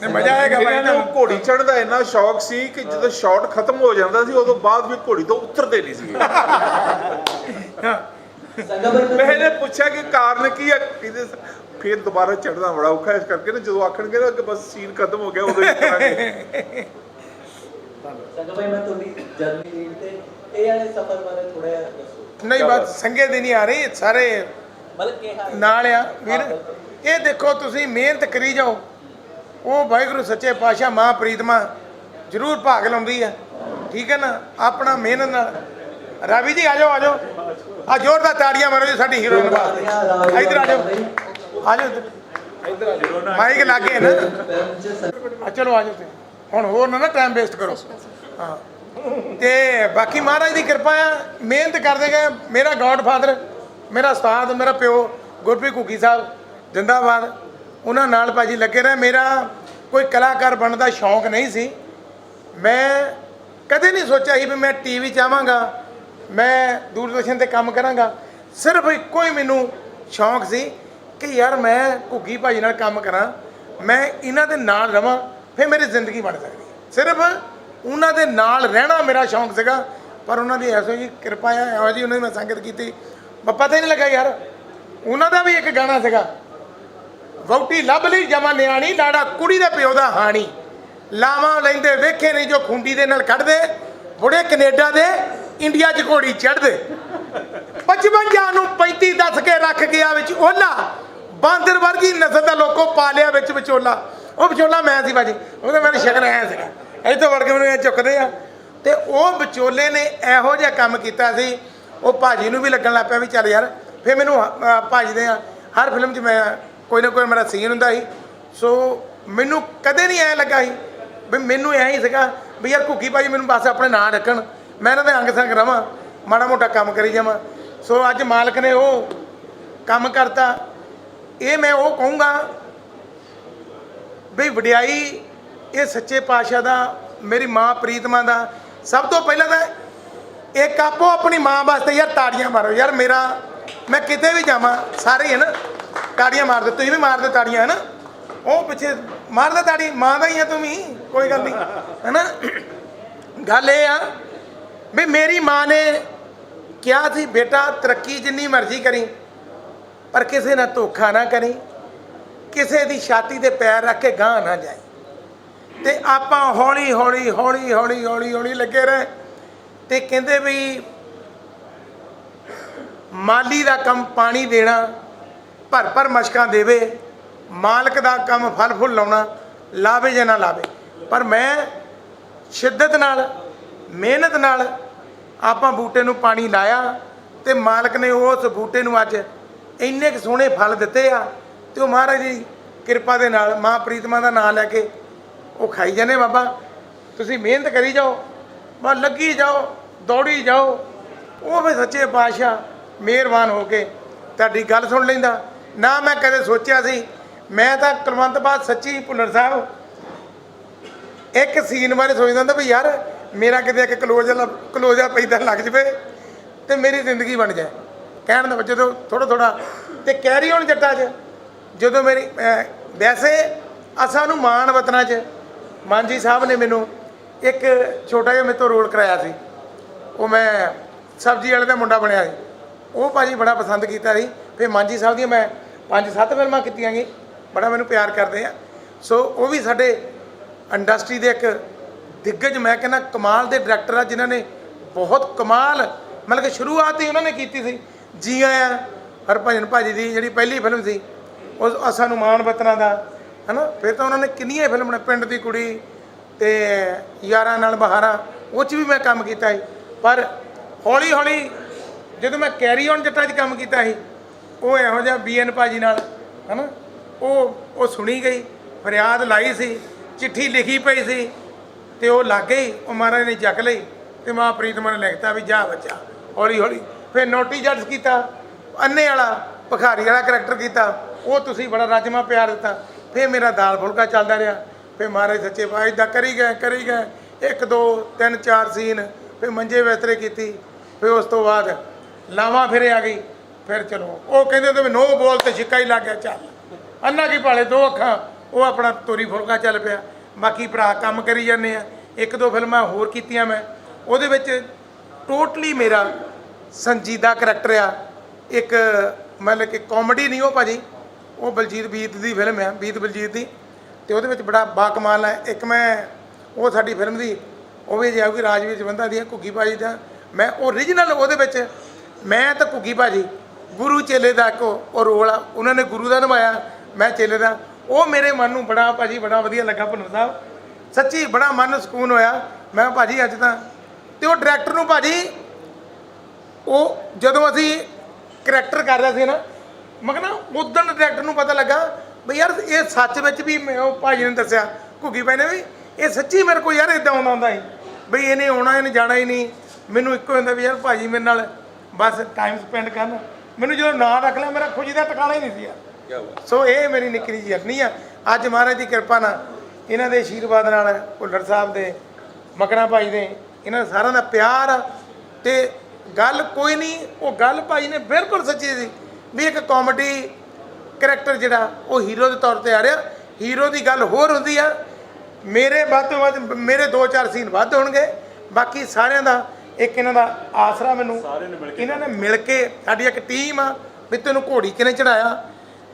ਨੇ ਮਜ਼ਾ ਆਏਗਾ ਭਾਈ। ਇਹਨਾਂ ਨੂੰ ਘੋੜੀ ਚੜ੍ਹਨ ਦਾ ਇੰਨਾ ਸ਼ੌਕ ਸੀ ਕਿ ਜਦੋਂ ਸ਼ਾਟ ਖਤਮ ਹੋ ਜਾਂਦਾ ਸੀ ਉਦੋਂ ਬਾਅਦ ਵੀ ਘੋੜੀ ਤੋਂ ਉਤਰਦੇ ਨਹੀਂ ਸੀ ਇਹਨੇ ਪੁੱਛਿਆ ਕਿ ਕਾਰਨ ਕੀ ਹੈ? ਕਹਿੰਦੇ ਫਿਰ ਦੁਬਾਰਾ ਚੜ੍ਹਨਾ ਬੜਾ ਔਖਾ ਇਸ ਕਰਕੇ ਨਾ ਜਦੋਂ ਆਖਣਗੇ ਨਾ ਕਿ ਬਸ ਸੀਨ ਖਤਮ ਹੋ ਗਿਆ ਉਦੋਂ ਹੀ ਕਰਾਂਗੇ। ਸੰਗਾ ਭਾਈ ਮੈਂ ਤੁਹਾਡੀ ਜਰਨੀ ਲੀਡ ਤੇ ਇਹ ਵਾਲੇ ਸਫ਼ਰ ਬਾਰੇ ਥੋੜਾ ਜਿਹਾ ਦੱਸੋ। ਨਹੀਂ ਬਸ ਸੰਗੇ ਦੀ ਨਹੀਂ ਆ ਰਹੀ ਸਾਰੇ ਮਤਲਬ ਕਿਹਾ ਨਾਲ ਆ ਵੀਰ ਇਹ ਦੇਖੋ ਤੁਸੀਂ ਮਿਹਨਤ ਕਰੀ ਜਾਓ। ਉਹ ਵਾਹਿਗੁਰੂ ਸੱਚੇ ਪਾਤਸ਼ਾਹ ਮਾਂ ਪ੍ਰੀਤਮਾ ਜ਼ਰੂਰ ਭਾਗ ਲਾਉਂਦੀ ਆ। ਠੀਕ ਹੈ ਨਾ? ਆਪਣਾ ਮਿਹਨਤ ਨਾਲ। ਰਾਵੀ ਜੀ ਆ ਜਾਓ ਆ ਜਾਓ। ਆ ਜ਼ੋਰਦਾਰ ਤਾੜੀਆਂ ਮਾਰੋ ਜੀ ਸਾਡੀ ਹੀਰੋਇਨ ਵਾਸਤੇ ਇੱਧਰ ਆ ਜਾਓ। ਆ ਜਾਓ ਇੱਧਰ। ਮਾਈਕ ਲੱਗੇ ਨਾ? ਆ ਚਲੋ ਆ ਜਾਓ ਹੁਣ ਹੋਰ ਨਾ ਟਾਈਮ ਵੇਸਟ ਕਰੋ। ਹਾਂ। ਤੇ ਬਾਕੀ ਮਹਾਰਾਜ ਦੀ ਕਿਰਪਾ ਆ। ਮਿਹਨਤ ਕਰਦੇ ਗਏ। ਮੇਰਾ ਗॉड ਫਾਦਰ ਮੇਰਾ ਉਸਤਾਦ, ਮੇਰਾ ਪਿਓ ਗੁਰਪ੍ਰੀਤ ਘੁੱਗੀ ਸਾਹਿਬ, ਜਿੰਦਾਬਾਦ। ਉਹਨਾਂ ਨਾਲ ਭਾਜੀ ਲੱਗੇ ਰਹੇ। ਮੇਰਾ ਕੋਈ ਕਲਾਕਾਰ ਬਣਨ ਦਾ ਸ਼ੌਂਕ ਨਹੀਂ ਸੀ। ਮੈਂ ਕਦੇ ਨਹੀਂ ਸੋਚਿਆ ਸੀ ਵੀ ਮੈਂ ਟੀਵੀ 'ਚ ਆਵਾਂਗਾ। ਮੈਂ ਦੂਰਦਰਸ਼ਨ ਤੇ ਕੰਮ ਕਰਾਂਗਾ। ਸਿਰਫ ਇੱਕੋ ਹੀ ਮੈਨੂੰ ਸ਼ੌਂਕ ਸੀ ਕਿ ਯਾਰ ਮੈਂ ਘੁੱਗੀ ਭਾਜੀ ਨਾਲ ਕੰਮ ਕਰਾਂ। ਮੈਂ ਇਹਨਾਂ ਦੇ ਨਾਲ ਰਵਾਂ, ਫਿਰ ਮੇਰੀ ਜ਼ਿੰਦਗੀ ਬਣ ਸਕਦੀ ਸਿਰਫ ਉਹਨਾਂ ਦੇ ਨਾਲ ਰਹਿਣਾ ਮੇਰਾ ਸ਼ੌਂਕ ਸੀਗਾ, ਪਰ ਉਹਨਾਂ ਦੀ ਐਸੋ ਜੀ ਕਿਰਪਾ ਹੈ ਇਹੋ ਜੀ ਉਹਨਾਂ ਦੀ ਮੈਂ ਸੰਗਤ ਕੀਤੀ। ਪਤਾ ਹੀ ਨਹੀਂ ਲੱਗਾ ਯਾਰ। ਉਹਨਾਂ ਦਾ ਵੀ ਇੱਕ ਗਾਣਾ ਸੀਗਾ। ਵਹੁਟੀ ਲੱਭ ਲਈ ਜਮਾ ਨਿਆਣੀ, ਲਾੜਾ ਕੁੜੀ ਦੇ ਪਿਓ ਦਾ ਹਾਣੀ। ਲਾਵਾਂ ਲੈਂਦੇ ਵੇਖੇ ਨਹੀਂ ਜੋ ਖੁੰਡੀ ਦੇ ਨਾਲ ਕੱਢਦੇ। ਬੁੜੇ ਕੈਨੇਡਾ ਦੇ, ਇੰਡੀਆ 'ਚ ਘੋੜੀ ਚੜਦੇ 55 ਨੂੰ 35 ਦੱਸ ਕੇ ਰੱਖ ਗਿਆ ਵਿੱਚ ਓਲਾ। ਬਾਂਦਰ ਵਰਗੀ ਨਸਲ ਦਾ ਲੋਕੋ ਪਾਲਿਆ ਵਿੱਚ ਵਿਚੋਲਾ। ਉਹ ਵਿਚੋਲਾ ਮੈਂ ਸੀ ਬਾਜੀ ਉਹਦਾ ਮੈਨੂੰ ਸ਼ਕਲ ਆਇਆ ਸੀਗਾ। ਇਹ ਵੜ ਵਰਗੇ ਮੈਨੂੰ ਇਹ ਚੁੱਕਦੇ ਆ। ਤੇ ਉਹ ਵਿਚੋਲੇ ਨੇ ਇਹੋ ਜਿਹਾ ਕੰਮ ਕੀਤਾ ਸੀ ਉਹ ਭਾਜੀ ਨੂੰ ਵੀ ਲੱਗਣ ਲੱਗ ਪਿਆ ਵੀ ਚੱਲ ਯਾਰ ਫਿਰ ਮੈਨੂੰ ਅਹ, ਭਾਜੀ ਦੇ ਹਰ ਫਿਲਮ 'ਚ ਮੈਂ ਕੋਈ ਨਾ ਕੋਈ ਮੇਰਾ ਸੀਨ ਹੁੰਦਾ ਸੀ। ਸੋ ਮੈਨੂੰ ਕਦੇ ਨਹੀਂ ਐ ਲੱਗਾ ਸੀ ਵੀ ਮੈਨੂੰ ਐਂ ਹੀ ਸੀਗਾ ਵੀ ਯਾਰ ਘੁੱਗੀ ਭਾਜੀ ਮੈਨੂੰ ਬਸ ਆਪਣੇ ਨਾਂ ਰੱਖਣ ਮੈਂ ਇਹਨਾਂ ਦੇ ਅੰਗ ਸੰਗ ਰਵਾਂ ਮਾੜਾ ਮੋਟਾ ਕੰਮ ਕਰੀ ਜਾਵਾਂ। ਸੋ ਅੱਜ ਮਾਲਕ ਨੇ ਉਹ ਕੰਮ ਕਰਤਾ। ਇਹ ਮੈਂ ਉਹ ਕਹੂੰਗਾ ਵੀ ਵਡਿਆਈ ਇਹ ਸੱਚੇ ਪਾਤਸ਼ਾਹ ਦਾ ਮੇਰੀ ਮਾਂ ਪ੍ਰੀਤਮਾ ਦਾ ਸਭ ਤੋਂ ਪਹਿਲਾਂ ਤਾਂ ਇੱਕ ਆਪੋ ਆਪਣੀ ਮਾਂ ਵਾਸਤੇ ਯਾਰ ਤਾੜੀਆਂ ਮਾਰੋ। ਯਾਰ ਮੇਰਾ, ਮੈਂ ਕਿਤੇ ਵੀ ਜਾਵਾਂ, ਸਾਰੇ ਹੈ ਨਾ, ਤਾੜੀਆਂ ਮਾਰਦੇ ਤੁਸੀਂ ਵੀ ਮਾਰਦੇ ਤਾੜੀਆਂ, ਹੈ ਨਾ? ਉਹ ਪਿੱਛੇ ਮਾਰਦਾ ਤਾੜੀ, ਮਾਂ ਦਾ ਹੀ ਹੈ ਤੂੰ ਵੀ, ਕੋਈ ਗੱਲ ਨਹੀਂ, ਹੈ ਨਾ? ਗੱਲ ਇਹ ਆ ਵੀ ਮੇਰੀ ਮਾਂ ਨੇ ਕਿਹਾ ਸੀ, ਬੇਟਾ, ਤਰੱਕੀ ਜਿੰਨੀ ਮਰਜ਼ੀ ਕਰੀ, ਪਰ ਕਿਸੇ ਨਾਲ ਧੋਖਾ ਨਾ ਕਰੀ, ਕਿਸੇ ਦੀ ਛਾਤੀ ਤੇ ਪੈਰ ਰੱਖ ਕੇ ਗਾਂ ਨਾ ਜਾਏ ਤੇ ਆਪਾਂ ਹੌਲੀ ਹੌਲੀ ਹੌਲੀ ਹੌਲੀ ਹੌਲੀ ਹੌਲੀ ਲੱਗੇ ਰਹੇ। ਤੇ ਕਹਿੰਦੇ ਵੀ ਮਾਲੀ ਦਾ ਕੰਮ ਪਾਣੀ ਦੇਣਾ, ਭਰ ਭਰ ਮਸ਼ਕਾਂ ਦੇਵੇ, ਮਾਲਕ ਦਾ ਕੰਮ ਫਲ ਫੁੱਲ ਲਾਉਣਾ, ਲਾਵੇ ਜਾਂ ਨਾ ਲਾਵੇ। ਪਰ ਮੈਂ ਸ਼ਿੱਦਤ ਨਾਲ, ਮਿਹਨਤ ਨਾਲ ਆਪਾਂ ਬੂਟੇ ਨੂੰ ਪਾਣੀ ਲਾਇਆ ਤੇ ਮਾਲਕ ਨੇ ਉਸ ਬੂਟੇ ਨੂੰ ਅੱਜ ਇੰਨੇ ਕੁ ਸੋਹਣੇ ਫਲ ਦਿੱਤੇ ਆ ਤੇ ਉਹ ਮਹਾਰਾਜ ਦੀ ਕਿਰਪਾ ਦੇ ਨਾਲ ਮਾਂ ਪ੍ਰੀਤਮਾ ਦਾ ਨਾਮ ਲੈ ਕੇ ਉਹ ਖਾਈ ਜਾਂਦੇ ਬਾਬਾ। ਤੁਸੀਂ ਮਿਹਨਤ ਕਰੀ ਜਾਓ। ਬਸ ਲੱਗੀ ਜਾਓ, ਦੌੜੀ ਜਾਓ। ਉਹ ਵੀ ਸੱਚੇ ਪਾਤਸ਼ਾਹ ਮਿਹਰਬਾਨ ਹੋ ਕੇ ਤੁਹਾਡੀ ਗੱਲ ਸੁਣ ਲੈਂਦਾ। ਨਾ ਮੈਂ ਕਦੇ ਸੋਚਿਆ ਸੀ। ਮੈਂ ਤਾਂ ਕੁਲਵੰਤ ਬਾਦ ਸੱਚੀ ਭੁੱਲਰ ਸਾਹਿਬ, ਇੱਕ ਸੀਨ ਬਾਰੇ ਸੋਚਦਾ ਹੁੰਦਾ ਵੀ ਯਾਰ ਮੇਰਾ ਕਿਤੇ ਇੱਕ ਕਲੋਜ਼ ਕਲੋਜ਼ਾ ਪੈਦਾ ਲੱਗ ਜਵੇ ਤੇ ਮੇਰੀ ਜ਼ਿੰਦਗੀ ਬਣ ਜਾਏ। ਕਹਿਣ ਦਾ ਜਦੋਂ ਥੋੜਾ ਥੋੜਾ ਤੇ ਕੈਰੀ ਔਨ ਜੱਟਾ 'ਚ, ਜਦੋਂ ਮੇਰੀ ਵੈਸੇ ਅਸਾਂ ਨੂੰ ਮਾਣ ਵਤਨਾ 'ਚ, ਮਾਂਜੀ ਸਾਹਿਬ ਨੇ ਮੈਨੂੰ ਇੱਕ ਛੋਟਾ ਜਿਹਾ ਮੇਰੇ ਤੋਂ ਰੋਲ ਕਰਾਇਆ ਸੀ। ਉਹ ਮੈਂ ਸਬਜ਼ੀ ਵਾਲੇ ਦਾ ਮੁੰਡਾ ਬਣਿਆ ਸੀ। ਉਹ ਭਾਜੀ ਬੜਾ ਪਸੰਦ ਕੀਤਾ ਸੀ। ਫਿਰ ਮਾਂਜੀ ਸਾਹਿਬ ਦੀਆਂ ਮੈਂ ਪੰਜ ਸੱਤ ਫਿਲਮਾਂ ਕੀਤੀਆਂ ਗਈ ਬੜਾ ਮੈਨੂੰ ਪਿਆਰ ਕਰਦੇ ਆ। ਸੋ ਉਹ ਵੀ ਸਾਡੇ ਇੰਡਸਟਰੀ ਦੇ ਇੱਕ ਦਿੱਗਜ ਮੈਂ ਕਹਿੰਦਾ ਕਮਾਲ ਦੇ ਡਾਇਰੈਕਟਰ ਆ, ਜਿਨ੍ਹਾਂ ਨੇ ਬਹੁਤ ਕਮਾਲ, ਮਤਲਬ ਕਿ ਸ਼ੁਰੂਆਤ ਹੀ ਉਹਨਾਂ ਨੇ ਕੀਤੀ ਸੀ। ਜੀ ਆਇਆਂ, ਹਰਭਜਨ ਭਾਜੀ ਦੀ ਜਿਹੜੀ ਪਹਿਲੀ ਫਿਲਮ ਸੀ, ਉਹ ਅਸਾਂ ਨੂੰ ਮਾਣ ਵਤਨਾਂ ਦਾ, ਹਨਾ? ਫਿਰ ਤਾਂ ਉਹਨਾਂ ਨੇ ਕਿੰਨੀਆਂ ਫਿਲਮਾਂ ਪਿੰਡ ਦੀ ਕੁੜੀ ਤੇ ਯਾਰਾਂ ਨਾਲ ਬਹਾਰਾਂ, ਉਹ 'ਚ ਵੀ ਮੈਂ ਕੰਮ ਕੀਤਾ ਸੀ। ਪਰ ਹੌਲੀ ਹੌਲੀ ਜਦੋਂ ਮੈਂ ਕੈਰੀ ਔਨ ਜੱਟਾਂ 'ਚ ਕੰਮ ਕੀਤਾ ਸੀ, ਉਹ ਇਹੋ ਜਿਹਾ ਬੀਐਨ ਭਾਜੀ ਨਾਲ, ਹਨਾ, ਉਹ ਉਹ ਸੁਣੀ ਗਈ, ਫਰਿਆਦ ਲਾਈ ਸੀ, ਚਿੱਠੀ ਲਿਖੀ ਪਈ ਸੀ, ਤੇ ਉਹ ਲੱਗ ਗਈ, ਉਹ ਮਹਾਰਾਜ ਨੇ ਚੱਕ ਲਈ, ਤੇ ਮਾਂ ਪ੍ਰੀਤਮਾ ਨੇ ਲਿਖਤਾ ਵੀ ਜਾ ਬੱਚਾ ਹੌਲੀ ਹੌਲੀ ਫਿਰ ਨੋਟੀ ਜੱਜ ਕੀਤਾ, ਅੰਨੇ ਵਾਲਾ, ਭਖਾਰੀ ਵਾਲਾ ਕਰੈਕਟਰ ਕੀਤਾ, ਉਹ ਤੁਸੀਂ ਬੜਾ ਰਾਜਮਾ ਪਿਆਰ ਦਿੱਤਾ, ਫਿਰ ਮੇਰਾ ਦਾਲ ਫੁਲਕਾ ਚੱਲਦਾ ਰਿਹਾ। ਫਿਰ ਮਹਾਰਾਜ ਸੱਚੇ ਪਾਤਸ਼ਾਹ ਦਾ ਕਰੀ ਗਏ ਕਰੀ ਗਏ। ਇੱਕ, ਦੋ, ਤਿੰਨ, ਚਾਰ ਸੀਨ ਫਿਰ ਮੰਜੇ ਵੈਤਰੇ ਕੀਤੀ। ਫਿਰ ਉਸ ਤੋਂ ਬਾਅਦ ਲਾਵਾਂ ਫਿਰੇ ਆ ਗਈ। ਫਿਰ ਚਲੋ, ਉਹ ਕਹਿੰਦੇ ਤੇ ਨੋ ਬੋਲ ਤੇ ਛਿੱਕਾ ਹੀ ਲੱਗ ਗਿਆ, ਚੱਲ। ਅੰਨਾ ਕੀ ਭਾਲੇ, ਦੋ ਅੱਖਾਂ, ਉਹ ਆਪਣਾ ਤੋਰੀ ਫੁਲਕਾ ਚੱਲ ਪਿਆ। ਬਾਕੀ ਭਰਾ ਕੰਮ ਕਰੀ ਜਾਂਦੇ ਆ। ਇੱਕ, ਦੋ ਫਿਲਮਾਂ ਹੋਰ ਕੀਤੀਆਂ ਮੈਂ। ਉਹਦੇ ਵਿੱਚ ਟੋਟਲੀ ਮੇਰਾ ਸੰਜੀਦਾ ਕਰੈਕਟਰ ਆ। ਇੱਕ, ਮਤਲਬ ਕਿ ਕਾਮੇਡੀ ਨਹੀਂ ਉਹ ਭਾਜੀ। ਉਹ ਬਲਜੀਤ ਬੀਤ ਦੀ ਫਿਲਮ ਆ, ਬੀਤ ਬਲਜੀਤ ਦੀ। ਤੇ ਉਹਦੇ ਵਿੱਚ ਬੜਾ ਬਾ ਕਮਾਲ ਹੈ। ਇੱਕ ਮੈਂ ਉਹ ਸਾਡੀ ਫਿਲਮ ਦੀ ਉਹ ਵੀ ਜਿਹਾ ਕਿ ਰਾਜਵੀਰ ਜਵੰਦਾ ਦੀ ਆ, ਘੁੱਗੀ ਭਾਜੀ ਦਾ। ਮੈਂ ਓਰੀਜਨਲ ਉਹਦੇ ਵਿੱਚ ਮੈਂ ਤਾਂ ਘੁੱਗੀ ਭਾਜੀ ਗੁਰੂ ਚੇਲੇ ਦਾ ਕੋ ਉਹ ਰੋਲ ਆ ਉਹਨਾਂ ਨੇ ਗੁਰੂ ਦਾ ਨਿਭਾਇਆ ਮੈਂ ਚੇਲੇ ਦਾ। ਉਹ ਮੇਰੇ ਮਨ ਨੂੰ ਬੜਾ ਭਾਜੀ ਬੜਾ ਵਧੀਆ ਲੱਗਾ ਭੁੰਨਰ ਸਾਹਿਬ। ਸੱਚੀ ਬੜਾ ਮਨ ਨੂੰ ਸਕੂਨ ਹੋਇਆ। ਮੈਂ ਕਿਹਾ, ਭਾਜੀ ਅੱਜ ਤਾਂ ਤੇ ਉਹ ਡਾਇਰੈਕਟਰ ਨੂੰ ਭਾਜੀ ਉਹ ਜਦੋਂ ਅਸੀਂ ਕਰੈਕਟਰ ਕਰ ਰਹੇ ਸੀ ਨਾ ਮਗਰ ਨਾ ਉਦੋਂ ਡਾਇਰੈਕਟਰ ਨੂੰ ਪਤਾ ਲੱਗਾ ਵੀ ਯਾਰ ਇਹ ਸੱਚ ਵਿੱਚ ਵੀ ਮੈਂ- ਉਹ ਭਾਜੀ ਨੇ ਦੱਸਿਆ ਘੁੱਗੀ ਪੈ ਨੇ ਵੀ ਇਹ ਸੱਚੀ ਮੇਰੇ ਕੋਲ ਯਾਰ ਇਦਾਂ ਆਉਂਦਾ ਹੁੰਦਾ ਸੀ। ਬਈ ਇਹਨੇ ਆਉਣਾ ਇਹਨੇ ਜਾਣਾ ਹੀ ਨਹੀਂ। ਮੈਨੂੰ ਇੱਕੋ ਹੁੰਦਾ ਵੀ ਯਾਰ ਭਾਜੀ ਮੇਰੇ ਨਾਲ ਬਸ ਟਾਈਮ ਸਪੈਂਡ ਕਰਨ। ਮੈਨੂੰ ਜਦੋਂ ਨਾਂ ਰੱਖ ਲਿਆ ਮੇਰਾ ਖੁਸ਼ੀ ਦਾ ਟਿਕਾਣਾ ਹੀ ਨਹੀਂ ਸੀ ਯਾਰ। ਸੋ ਇਹ ਮੇਰੀ ਨਿੱਕੀ ਜਿਹੀ ਜਰਨੀ ਆ। ਅੱਜ ਮਹਾਰਾਜ ਦੀ ਕਿਰਪਾ ਨਾਲ ਇਹਨਾਂ ਦੇ ਆਸ਼ੀਰਵਾਦ ਨਾਲ ਭੁੱਲਰ ਸਾਹਿਬ ਦੇ ਮਕਣਾ ਭਾਈ ਦੇ ਇਹਨਾਂ ਸਾਰਿਆਂ ਦਾ ਪਿਆਰ ਆ ਤੇ ਗੱਲ ਕੋਈ ਨਹੀਂ ਉਹ ਗੱਲ ਭਾਈ ਨੇ ਬਿਲਕੁਲ ਸੱਚੀ ਸੀ ਵੀ ਇੱਕ ਕਾਮੇਡੀ ਕਰੈਕਟਰ ਜਿਹੜਾ ਉਹ ਹੀਰੋ ਦੇ ਤੌਰ ਤੇ ਆ ਰਿਹਾ। ਹੀਰੋ ਦੀ ਗੱਲ ਹੋਰ ਹੁੰਦੀ ਆ। ਮੇਰੇ ਵੱਧ ਤੋਂ ਵੱਧ ਮੇਰੇ 2-4 ਸੀਨ ਵੱਧ ਹੋਣਗੇ। ਬਾਕੀ ਸਾਰਿਆਂ ਦਾ ਇੱਕ ਇਹਨਾਂ ਦਾ ਆਸਰਾ ਮੈਨੂੰ ਇਹਨਾਂ ਨੇ ਮਿਲ ਕੇ ਸਾਡੀ ਇੱਕ ਟੀਮ ਆ ਵੀ ਤੈਨੂੰ ਘੋੜੀ ਕਿਨੇ ਚੜਾਇਆ?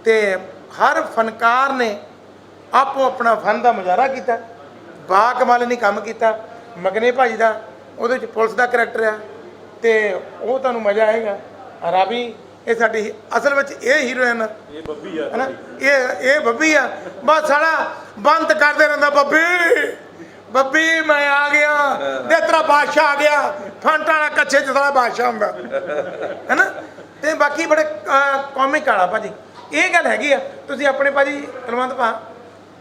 ਤੇ ਹਰ ਫਨਕਾਰ ਨੇ ਆਪੋ ਆਪਣਾ ਫਨ ਦਾ ਮੁਜ਼ਾਹਰਾ ਕੀਤਾ। ਬਾ ਕਮਾਲ ਨੇ ਕੰਮ ਕੀਤਾ। ਮਗਨੇ ਭਾਜੀ ਦਾ ਉਹਦੇ ਵਿੱਚ ਪੁਲਿਸ ਦਾ ਕਰੈਕਟਰ ਆ। ਤੇ ਉਹ ਤੁਹਾਨੂੰ ਮਜ਼ਾ ਆਏਗਾ। ਰਾਵੀ ਇਹ ਸਾਡੀ ਅਸਲ ਵਿੱਚ ਇਹ ਹੀਰੋਇਨ ਇਹ ਬੱਬੀ ਆ ਹਨਾ? ਇਹ ਇਹ ਬੱਬੀ ਆ। ਬਸ ਸਾਲਾ ਬੰਦ ਕਰਦੇ ਰਹਿੰਦਾ ਬੱਬੀ। ਬੱਬੀ ਮੈਂ ਆ ਗਿਆ। ਤੇ ਤੇਰਾ ਬਾਦਸ਼ਾਹ ਆ ਗਿਆ। ਫੰਟਾਂ ਵਾਲਾ ਕੱਛੇ ਚ ਸਾਲਾ ਬਾਦਸ਼ਾਹ ਹੁੰਦਾ। ਹੈਨਾ? ਤੇ ਬਾਕੀ ਬੜੇ ਕਾਮਿਕ ਵਾਲਾ ਭਾਜੀ। ਇਹ ਗੱਲ ਹੈਗੀ ਆ। ਤੁਸੀਂ ਆਪਣੇ ਭਾਜੀ ਕੁਲਵੰਤ ਭਾ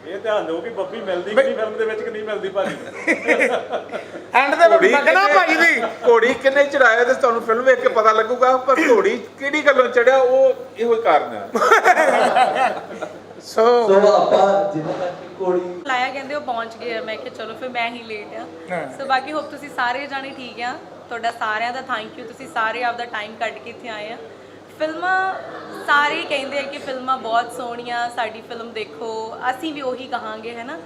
ਇਹ ਧਿਆਨ ਦਿਓ ਕਿ ਬੱਬੀ ਮਿਲਦੀ ਕਿ ਨਹੀਂ ਫਿਲਮ ਦੇ ਵਿੱਚ ਕਿ ਨਹੀਂ ਮਿਲਦੀ ਭਾਜੀ। ਐਂਡ ਤੇ ਮਗਨਾ ਭਾਜੀ ਦੀ? ਘੋੜੀ ਕਿੰਨੇ ਚੜਾਇਆ ਤੇ ਤੁਹਾਨੂੰ ਫਿਲਮ ਵੇਖ ਕੇ ਪਤਾ ਲੱਗੂਗਾ ਪਰ ਘੋੜੀ ਕਿਹੜੀ ਗੱਲੋਂ ਚੜਿਆ ਉਹ ਇਹੋ ਹੀ ਕਾਰਨ ਹੈ ਸੋ ਸੋ ਆਪਾਂ ਜਿੰਨਾ ਕਰਕੇ ਕੋੜੀ ਲਾਇਆ ਕਹਿੰਦੇ ਉਹ ਪਹੁੰਚ ਗਏ ਮੈਂ ਕਿਹਾ ਚਲੋ ਫਿਰ ਮੈਂ ਹੀ ਲੇਟ ਆ। ਸੋ ਬਾਕੀ ਹੋਪ ਤੁਸੀਂ ਸਾਰੇ ਜਾਣੇ ਠੀਕ ਆ। ਤੁਹਾਡਾ ਸਾਰਿਆਂ ਦਾ ਥੈਂਕ ਯੂ ਤੁਸੀਂ ਸਾਰੇ ਆਪਦਾ ਟਾਈਮ ਕੱਢ ਕੇ ਇੱਥੇ ਆਏ ਆ। ਫਿਲਮਾਂ ਸਾਰੇ ਕਹਿੰਦੇ ਆ ਕਿ ਫਿਲਮਾਂ ਬਹੁਤ ਸੋਹਣੀਆਂ ਸਾਡੀ ਫਿਲਮ ਦੇਖੋ ਅਸੀਂ ਵੀ ਉਹੀ ਕਹਾਂਗੇ ਹੈ। ਨਾ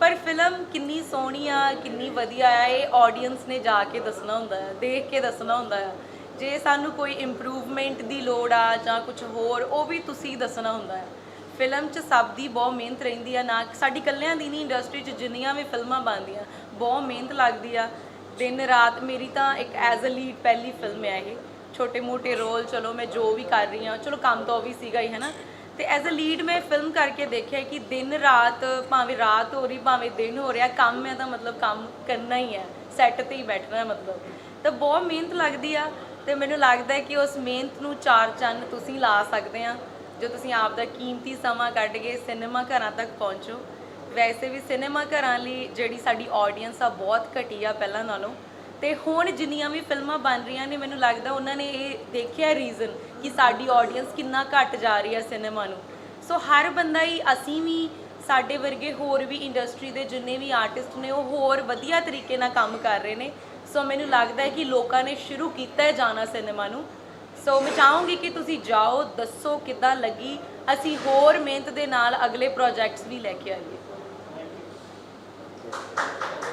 ਪਰ ਫਿਲਮ ਕਿੰਨੀ ਸੋਹਣੀ ਆ ਕਿੰਨੀ ਵਧੀਆ ਆ ਇਹ ਆਡੀਅנס ਨੇ ਜਾ ਕੇ ਦੱਸਣਾ ਹੁੰਦਾ ਹੈ ਦੇਖ ਕੇ ਦੱਸਣਾ ਹੁੰਦਾ ਹੈ ਜੇ ਸਾਨੂੰ ਕੋਈ ਇੰਪਰੂਵਮੈਂਟ ਦੀ ਲੋੜ ਆ ਜਾਂ ਕੁਝ ਹੋਰ ਉਹ ਵੀ ਤੁਸੀਂ ਦੱਸਣਾ ਹੁੰਦਾ ਹੈ ਫਿਲਮ 'ਚ ਸਭ ਦੀ ਬਹੁਤ ਮਿਹਨਤ ਰਹਿੰਦੀ ਆ ਨਾ ਸਾਡੀ ਕੱਲਿਆਂ ਦੀ ਨਹੀਂ ਇੰਡਸਟਰੀ 'ਚ ਜਿੰਨੀਆਂ ਵੀ ਫਿਲਮਾਂ ਬਣਦੀਆਂ ਬਹੁਤ ਮਿਹਨਤ ਲੱਗਦੀ ਆ। ਦਿਨ ਰਾਤ ਮੇਰੀ ਤਾਂ ਇੱਕ ਐਜ਼ ਅ ਲੀਡ ਪਹਿਲੀ ਫਿਲਮ ਹੈ ਇਹ। ਛੋਟੇ ਮੋਟੇ ਰੋਲ, ਚਲੋ ਮੈਂ ਜੋ ਵੀ ਕਰ ਰਹੀ ਹਾਂ, ਚਲੋ ਕੰਮ ਤਾਂ ਉਹ ਵੀ ਸੀਗਾ ਹੀ ਹੈ ਨਾ ਤੇ ਐਜ਼ ਅ ਲੀਡ ਮੈਂ ਫਿਲਮ ਕਰਕੇ ਦੇਖਿਆ ਕਿ ਦਿਨ ਰਾਤ, ਭਾਵੇਂ ਰਾਤ ਹੋ ਰਹੀ, ਭਾਵੇਂ ਦਿਨ ਹੋ ਰਿਹਾ, ਕੰਮ ਹੈ ਤਾਂ ਮਤਲਬ ਕੰਮ ਕਰਨਾ ਹੀ ਹੈ ਸੈੱਟ ਤੇ ਹੀ ਬੈਠਣਾ ਹੈ ਮਤਲਬ। ਤਾਂ ਬਹੁਤ ਮਿਹਨਤ ਲੱਗਦੀ ਆ ਤੇ ਮੈਨੂੰ ਲੱਗਦਾ ਹੈ ਕਿ ਉਸ ਮਿਹਨਤ ਨੂੰ ਚਾਰ ਚੰਨ ਤੁਸੀਂ ਲਾ ਸਕਦੇ ਆ, ਜੋ ਤੁਸੀਂ ਆਪ ਦਾ ਕੀਮਤੀ ਸਮਾਂ ਕੱਢ ਕੇ ਸਿਨੇਮਾ ਘਰਾਂ ਤੱਕ ਪਹੁੰਚੋ। ਵੈਸੇ ਵੀ ਸਿਨੇਮਾ ਘਰਾਂ ਲਈ ਜਿਹੜੀ ਸਾਡੀ ਆਡੀਅנס ਆ ਬਹੁਤ ਘਟੀ ਆ ਪਹਿਲਾਂ ਨਾਲੋਂ। ਤੇ ਹੁਣ ਜਿੰਨੀਆਂ ਵੀ ਫਿਲਮਾਂ ਬਣ ਰਹੀਆਂ ਨੇ, ਮੈਨੂੰ ਲੱਗਦਾ ਉਹਨਾਂ ਨੇ ਇਹ ਦੇਖਿਆ ਰੀਜ਼ਨ ਕਿ ਸਾਡੀ ਆਡੀਅנס ਕਿੰਨਾ ਘਟ ਜਾ ਰਹੀ ਹੈ ਸਿਨੇਮਾ ਨੂੰ। ਸੋ ਹਰ ਬੰਦਾ ਹੀ, ਅਸੀਂ ਵੀ, ਸਾਡੇ ਵਰਗੇ ਹੋਰ ਵੀ ਇੰਡਸਟਰੀ ਦੇ ਜਿੰਨੇ ਵੀ ਆਰਟਿਸਟ ਨੇ, ਉਹ ਹੋਰ ਵਧੀਆ ਤਰੀਕੇ ਨਾਲ ਕੰਮ ਕਰ ਰਹੇ ਨੇ। ਸੋ ਮੈਨੂੰ ਲੱਗਦਾ ਹੈ ਕਿ ਲੋਕਾਂ ਨੇ ਸ਼ੁਰੂ ਕੀਤਾ ਹੈ ਜਾਣਾ ਸਿਨੇਮਾ ਨੂੰ। ਸੋ ਮੈਂ ਚਾਹੂੰਗੀ ਕਿ ਤੁਸੀਂ ਜਾਓ, ਦੱਸੋ ਕਿੱਦਾਂ ਲੱਗੀ। ਅਸੀਂ ਹੋਰ ਮਿਹਨਤ ਦੇ ਨਾਲ ਅਗਲੇ ਪ੍ਰੋਜੈਕਟਸ ਵੀ ਲੈ ਕੇ ਆਈਏ।